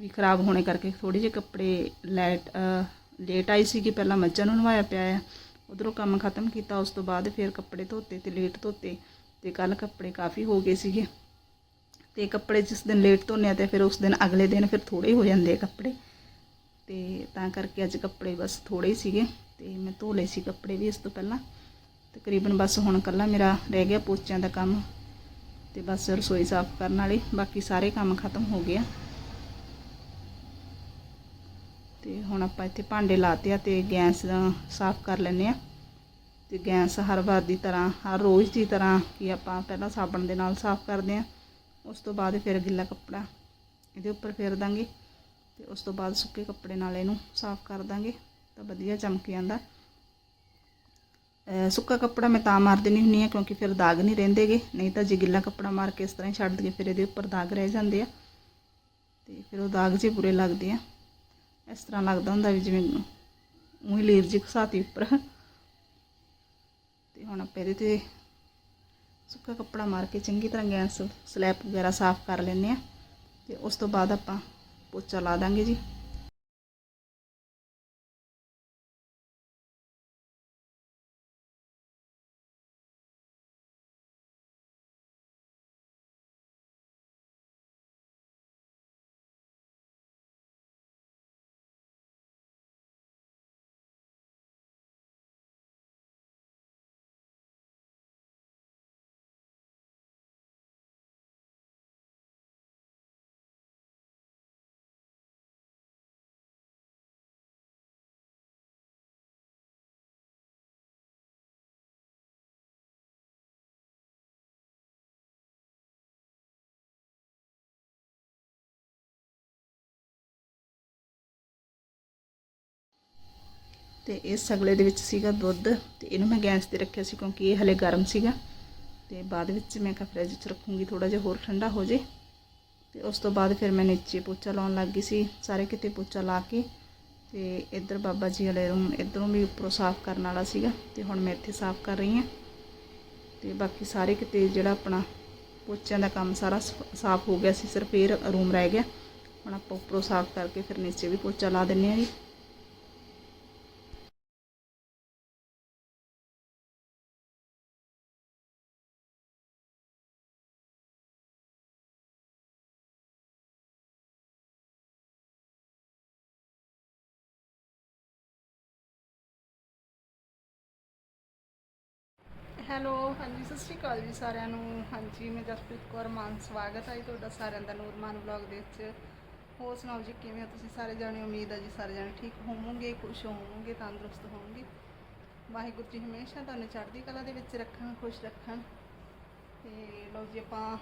Speaker 1: ਵੀ ਖਰਾਬ ਹੋਣੇ ਕਰਕੇ ਥੋੜੀ ਜਿਹੇ ਕੱਪੜੇ ਲਾਈਟ ਲੇਟ ਆਈ ਸੀਗੀ, ਪਹਿਲਾਂ ਮੱਝਾਂ ਨੂੰ ਨਵਾਇਆ ਪਿਆ ਆ ਉਧਰੋਂ ਕੰਮ ਖਤਮ ਕੀਤਾ, ਉਸ ਤੋਂ ਬਾਅਦ ਫਿਰ ਕੱਪੜੇ ਧੋਤੇ ਤੇ ਲੇਟ ਧੋਤੇ ਤੇ ਕੱਲ ਕੱਪੜੇ ਕਾਫੀ ਹੋ ਗਏ ਸੀਗੇ। ਤੇ ਕੱਪੜੇ ਜਿਸ ਦਿਨ ਲੇਟ ਧੋਨੇ ਆ ਤੇ ਫਿਰ ਉਸ ਦਿਨ ਅਗਲੇ ਦਿਨ ਫਿਰ ਥੋੜੇ ਹੋ ਜਾਂਦੇ ਆ ਕੱਪੜੇ। ਤੇ ਤਾਂ ਕਰਕੇ ਅੱਜ ਕੱਪੜੇ ਬਸ ਥੋੜੇ ਹੀ ਸੀਗੇ ਤੇ ਮੈਂ ਧੋ ਲਏ ਸੀ ਕੱਪੜੇ ਵੀ ਇਸ ਤੋਂ ਪਹਿਲਾਂ। ਤਕਰੀਬਨ ਬਸ ਹੁਣ ਕੱਲਾ ਮੇਰਾ ਰਹਿ ਗਿਆ ਪੋਚਿਆਂ ਦਾ ਕੰਮ ਤੇ ਬਸ ਰਸੋਈ ਸਾਫ਼ ਕਰਨ ਵਾਲੀ, ਬਾਕੀ ਸਾਰੇ ਕੰਮ ਖਤਮ ਹੋ ਗਿਆ ਤੇ ਹੁਣ ਆਪਾਂ ਇੱਥੇ ਭਾਂਡੇ ਲਾਤੇ ਆ ਤੇ ਗੈਸ ਸਾਫ਼ ਕਰ ਲੈਨੇ ਆ। ਤੇ ਗੈਸ ਹਰ ਵਾਰ ਦੀ ਤਰ੍ਹਾਂ, ਹਰ ਰੋਜ਼ ਦੀ ਤਰ੍ਹਾਂ ਕਿ ਆਪਾਂ ਪਹਿਲਾਂ ਸਾਬਣ ਦੇ ਨਾਲ ਸਾਫ਼ ਕਰਦੇ ਆ। ਉਸ ਤੋਂ ਬਾਅਦ ਫਿਰ ਗਿੱਲਾ ਕੱਪੜਾ ਇਹਦੇ ਉੱਪਰ ਫੇਰ ਦਾਂਗੇ ਤੇ ਉਸ ਤੋਂ ਬਾਅਦ ਸੁੱਕੇ ਕੱਪੜੇ ਨਾਲ ਇਹਨੂੰ ਸਾਫ਼ ਕਰ ਦਾਂਗੇ ਤਾਂ ਵਧੀਆ ਚਮਕ ਜਾਂਦਾ। ਸੁੱਕਾ ਕੱਪੜਾ ਮੈਂ ਤਾਂ ਮਾਰ ਦਿੰਦੀ ਹੁੰਦੀ ਆ ਕਿਉਂਕਿ ਫਿਰ ਦਾਗ ਨਹੀਂ ਰਹਿੰਦੇਗੇ, ਨਹੀਂ ਤਾਂ ਜੇ ਗਿੱਲਾ ਕੱਪੜਾ ਮਾਰ ਕੇ ਇਸ ਤਰ੍ਹਾਂ ਹੀ ਛੱਡ ਦਈਏ, ਫਿਰ ਇਹਦੇ ਉੱਪਰ ਦਾਗ ਰਹਿ ਜਾਂਦੇ ਆ। ਤੇ ਫਿਰ ਉਹ ਦਾਗ ਜੇ ਬੁਰੇ ਲੱਗਦੇ ਆ। ਇਸ ਤਰ੍ਹਾਂ ਲੱਗਦਾ ਹੁੰਦਾ ਵੀ ਜਿਵੇਂ ਉਹੀ ਲੇਰ ਜੀ ਘਸਾਤੀ ਉੱਪਰ। ਤੇ ਹੁਣ ਆਪਾਂ ਇਹਦੇ ਤੇ ਸੁੱਕਾ ਕੱਪੜਾ ਮਾਰ ਕੇ ਚੰਗੀ ਤਰ੍ਹਾਂ ਗੈਸ ਸਲੈਬ ਵਗੈਰਾ ਸਾਫ਼ ਕਰ ਲੈਂਦੇ ਆ ਤੇ ਉਸ ਤੋਂ ਬਾਅਦ ਆਪਾਂ ਪੋਚਾ ਲਾ ਦਾਂਗੇ ਜੀ। ਤੇ ਇਸ ਸਗਲੇ ਦੇ ਵਿੱਚ ਸੀਗਾ ਦੁੱਧ ਤੇ ਇਹਨੂੰ ਮੈਂ ਗੈਸ ਤੇ ਰੱਖਿਆ ਸੀ ਕਿਉਂਕਿ ਇਹ ਹਲੇ ਗਰਮ ਸੀਗਾ। ਤੇ ਬਾਅਦ ਵਿੱਚ ਮੈਂ ਕਿਹਾ ਫ੍ਰਿਜ 'ਚ ਰੱਖੂੰਗੀ ਥੋੜਾ ਜਿਹਾ ਹੋਰ ਠੰਡਾ ਹੋ ਜੇ। ਤੇ ਉਸ ਤੋਂ ਬਾਅਦ ਫਿਰ ਮੈਂ ਨੀਚੇ ਪੋਚਾ ਲਾਉਣ ਲੱਗ ਗਈ ਸੀ, ਸਾਰੇ ਕਿਤੇ ਪੋਚਾ ਲਾ ਕੇ। ਤੇ ਇੱਧਰ ਬਾਬਾ ਜੀ ਵਾਲੇ ਰੂਮ, ਇੱਧਰੋਂ ਵੀ ਉੱਪਰੋਂ ਸਾਫ਼ ਕਰਨ ਵਾਲਾ ਸੀਗਾ ਤੇ ਹੁਣ ਮੈਂ ਇੱਥੇ ਸਾਫ਼ ਕਰ ਰਹੀ ਹਾਂ। ਤੇ ਬਾਕੀ ਸਾਰੇ ਕਿਤੇ ਜਿਹੜਾ ਆਪਣਾ ਪੋਚਿਆਂ ਦਾ ਕੰਮ ਸਾਰਾ ਸ- ਸਾਫ਼ ਹੋ ਗਿਆ ਸੀ, ਸਿਰਫ ਇਹ ਰੂਮ ਰਹਿ ਗਿਆ। ਹੁਣ ਆਪਾਂ ਉੱਪਰੋਂ ਸਾਫ਼ ਕਰਕੇ ਫਿਰ ਨੀਚੇ ਵੀ ਪੋਚਾ ਲਾ ਦਿੰਨੇ ਆ ਜੀ। ਸਤਿ ਸ਼੍ਰੀ ਅਕਾਲ ਜੀ ਸਾਰਿਆਂ ਨੂੰ। ਹਾਂਜੀ, ਮੈਂ ਜਸਪ੍ਰੀਤ ਕੌਰ, ਮਾਨ ਸਵਾਗਤ ਹੈ ਜੀ ਤੁਹਾਡਾ ਸਾਰਿਆਂ ਦਾ ਨੂਰਮਾਨ ਵਲੌਗ ਦੇ ਵਿੱਚ। ਹੋਰ ਸੁਣਾਓ ਜੀ, ਕਿਵੇਂ ਹੋ ਤੁਸੀਂ ਸਾਰੇ ਜਾਣੇ? ਉਮੀਦ ਹੈ ਜੀ ਸਾਰੇ ਜਾਣੇ ਠੀਕ ਹੋਵੋਗੇ, ਖੁਸ਼ ਹੋਵੋਗੇ, ਤੰਦਰੁਸਤ ਹੋਵੋਗੇ। ਵਾਹਿਗੁਰੂ ਜੀ ਹਮੇਸ਼ਾ ਤੁਹਾਨੂੰ ਚੜ੍ਹਦੀ ਕਲਾ ਦੇ ਵਿੱਚ ਰੱਖਣ, ਖੁਸ਼ ਰੱਖਣ। ਤੇ ਲਓ ਜੀ, ਆਪਾਂ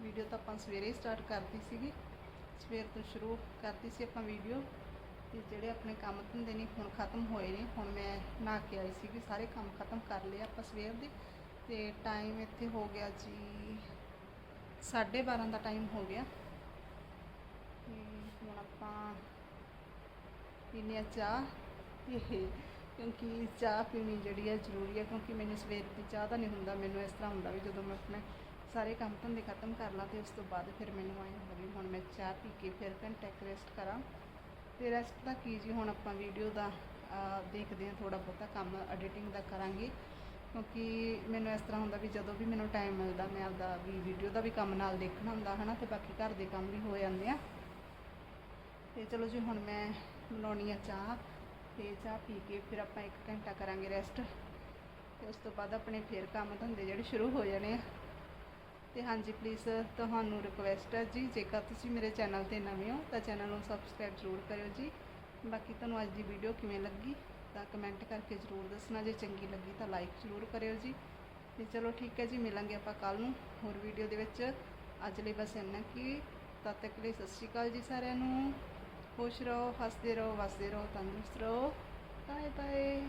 Speaker 1: ਵੀਡੀਓ ਤਾਂ ਆਪਾਂ ਸਵੇਰੇ ਸਟਾਰਟ ਕਰਤੀ ਸੀਗੀ। ਸਵੇਰ ਤੋਂ ਸ਼ੁਰੂ ਕਰਤੀ ਸੀ ਆਪਾਂ ਵੀਡੀਓ। ਤੇ ਜਿਹੜੇ ਆਪਣੇ ਕੰਮ ਧੰਦੇ ਨੇ ਹੁਣ ਖਤਮ ਹੋਏ ਨੇ। ਹੁਣ ਮੈਂ ਨਹਾ ਕੇ ਆਈ ਸੀਗੀ, ਸਾਰੇ ਕੰਮ ਖਤਮ ਕਰ ਲਏ ਆਪਾਂ ਸਵੇਰ ਦੇ। ਤੇ ਟਾਈਮ ਇੱਥੇ ਹੋ ਗਿਆ ਜੀ 12:30 ਦਾ ਟਾਈਮ ਹੋ ਗਿਆ। ਤੇ ਹੁਣ ਆਪਾਂ ਪੀਨੇ ਆ ਚਾਹ। ਇਹ, ਕਿਉਂਕਿ ਚਾਹ ਪੀਣੀ ਜਿਹੜੀ ਹੈ ਜ਼ਰੂਰੀ ਹੈ, ਕਿਉਂਕਿ ਮੈਨੂੰ ਸਵੇਰ ਦੀ ਚਾਹ ਦਾ ਨਹੀਂ ਹੁੰਦਾ, ਮੈਨੂੰ ਇਸ ਤਰ੍ਹਾਂ ਹੁੰਦਾ ਵੀ ਜਦੋਂ ਮੈਂ ਆਪਣੇ ਸਾਰੇ ਕੰਮ ਧੰਦੇ ਖਤਮ ਕਰ ਲਾਂ ਤੇ ਉਸ ਤੋਂ ਬਾਅਦ ਫਿਰ ਮੈਨੂੰ ਆਏ ਹੁੰਦਾ ਵੀ ਹੁਣ ਮੈਂ ਚਾਹ ਪੀ ਕੇ ਫਿਰ ਘੰਟਾ ਰੈਸਟ ਕਰਾਂ। ਤੇ ਰੈਸਟ ਦਾ ਕੀ ਜੀ, ਹੁਣ ਆਪਾਂ ਵੀਡੀਓ ਦਾ ਦੇਖਦੇ ਹਾਂ ਥੋੜਾ ਬਹੁਤਾ ਕੰਮ ਐਡੀਟਿੰਗ ਦਾ ਕਰਾਂਗੇ। ਕਿਉਂਕਿ ਮੈਨੂੰ ਇਸ ਤਰ੍ਹਾਂ ਹੁੰਦਾ ਵੀ ਜਦੋਂ ਵੀ ਮੈਨੂੰ ਟਾਈਮ ਮਿਲਦਾ, ਮੈਂ ਆਪਦਾ ਵੀ ਵੀਡੀਓ ਦਾ ਵੀ ਕੰਮ ਨਾਲ ਦੇਖਣਾ ਹੁੰਦਾ, ਹਨਾ, ਤੇ ਬਾਕੀ ਘਰ ਦੇ ਕੰਮ ਵੀ ਹੋ ਜਾਂਦੇ ਆ। ਤੇ ਚਲੋ ਜੀ, ਹੁਣ ਮੈਂ ਬਣਾਉਣੀ ਆ ਚਾਹ, ਤੇ ਚਾਹ ਪੀ ਕੇ ਫਿਰ ਆਪਾਂ 1 ਘੰਟਾ ਕਰਾਂਗੇ ਰੈਸਟ ਤੇ ਉਸ ਤੋਂ ਬਾਅਦ ਆਪਣੇ ਫੇਰ ਕੰਮ ਧੰਦੇ ਜਿਹੜੇ ਸ਼ੁਰੂ ਹੋ ਜਾਣੇ ਆ। ਤੇ ਹਾਂਜੀ ਪਲੀਜ਼ ਤੁਹਾਨੂੰ ਰਿਕੁਐਸਟ ਹੈ ਜੀ, ਜੇਕਰ ਤੁਸੀਂ ਮੇਰੇ ਚੈਨਲ ਤੇ ਨਵੇਂ ਹੋ, ਤਾਂ ਚੈਨਲ ਨੂੰ ਸਬਸਕ੍ਰਾਈਬ ਜ਼ਰੂਰ ਕਰਿਓ ਜੀ। ਬਾਕੀ ਤੁਹਾਨੂੰ ਅੱਜ ਦੀ ਵੀਡੀਓ ਕਿਵੇਂ ਲੱਗੀ? ਤਾਂ ਕਮੈਂਟ ਕਰਕੇ ਜ਼ਰੂਰ ਦੱਸਣਾ, ਜੇ ਚੰਗੀ ਲੱਗੀ ਤਾਂ ਲਾਈਕ ਜ਼ਰੂਰ ਕਰਿਓ ਜੀ। ਤੇ ਚਲੋ ਠੀਕ ਹੈ ਜੀ, ਮਿਲਾਂਗੇ ਆਪਾਂ ਕੱਲ ਨੂੰ ਹੋਰ ਵੀਡੀਓ ਦੇ ਵਿੱਚ। ਅੱਜ ਲਈ ਬਸ ਇੰਨਾ ਕਿ ਤਦ ਤੱਕ ਲਈ ਸਤਿ ਸ਼੍ਰੀ ਅਕਾਲ ਜੀ ਸਾਰਿਆਂ ਨੂੰ। ਖੁਸ਼ ਰਹੋ, ਹੱਸਦੇ ਰਹੋ, ਵਸਦੇ ਰਹੋ, ਤੰਦਰੁਸਤ ਰਹੋ। Bye bye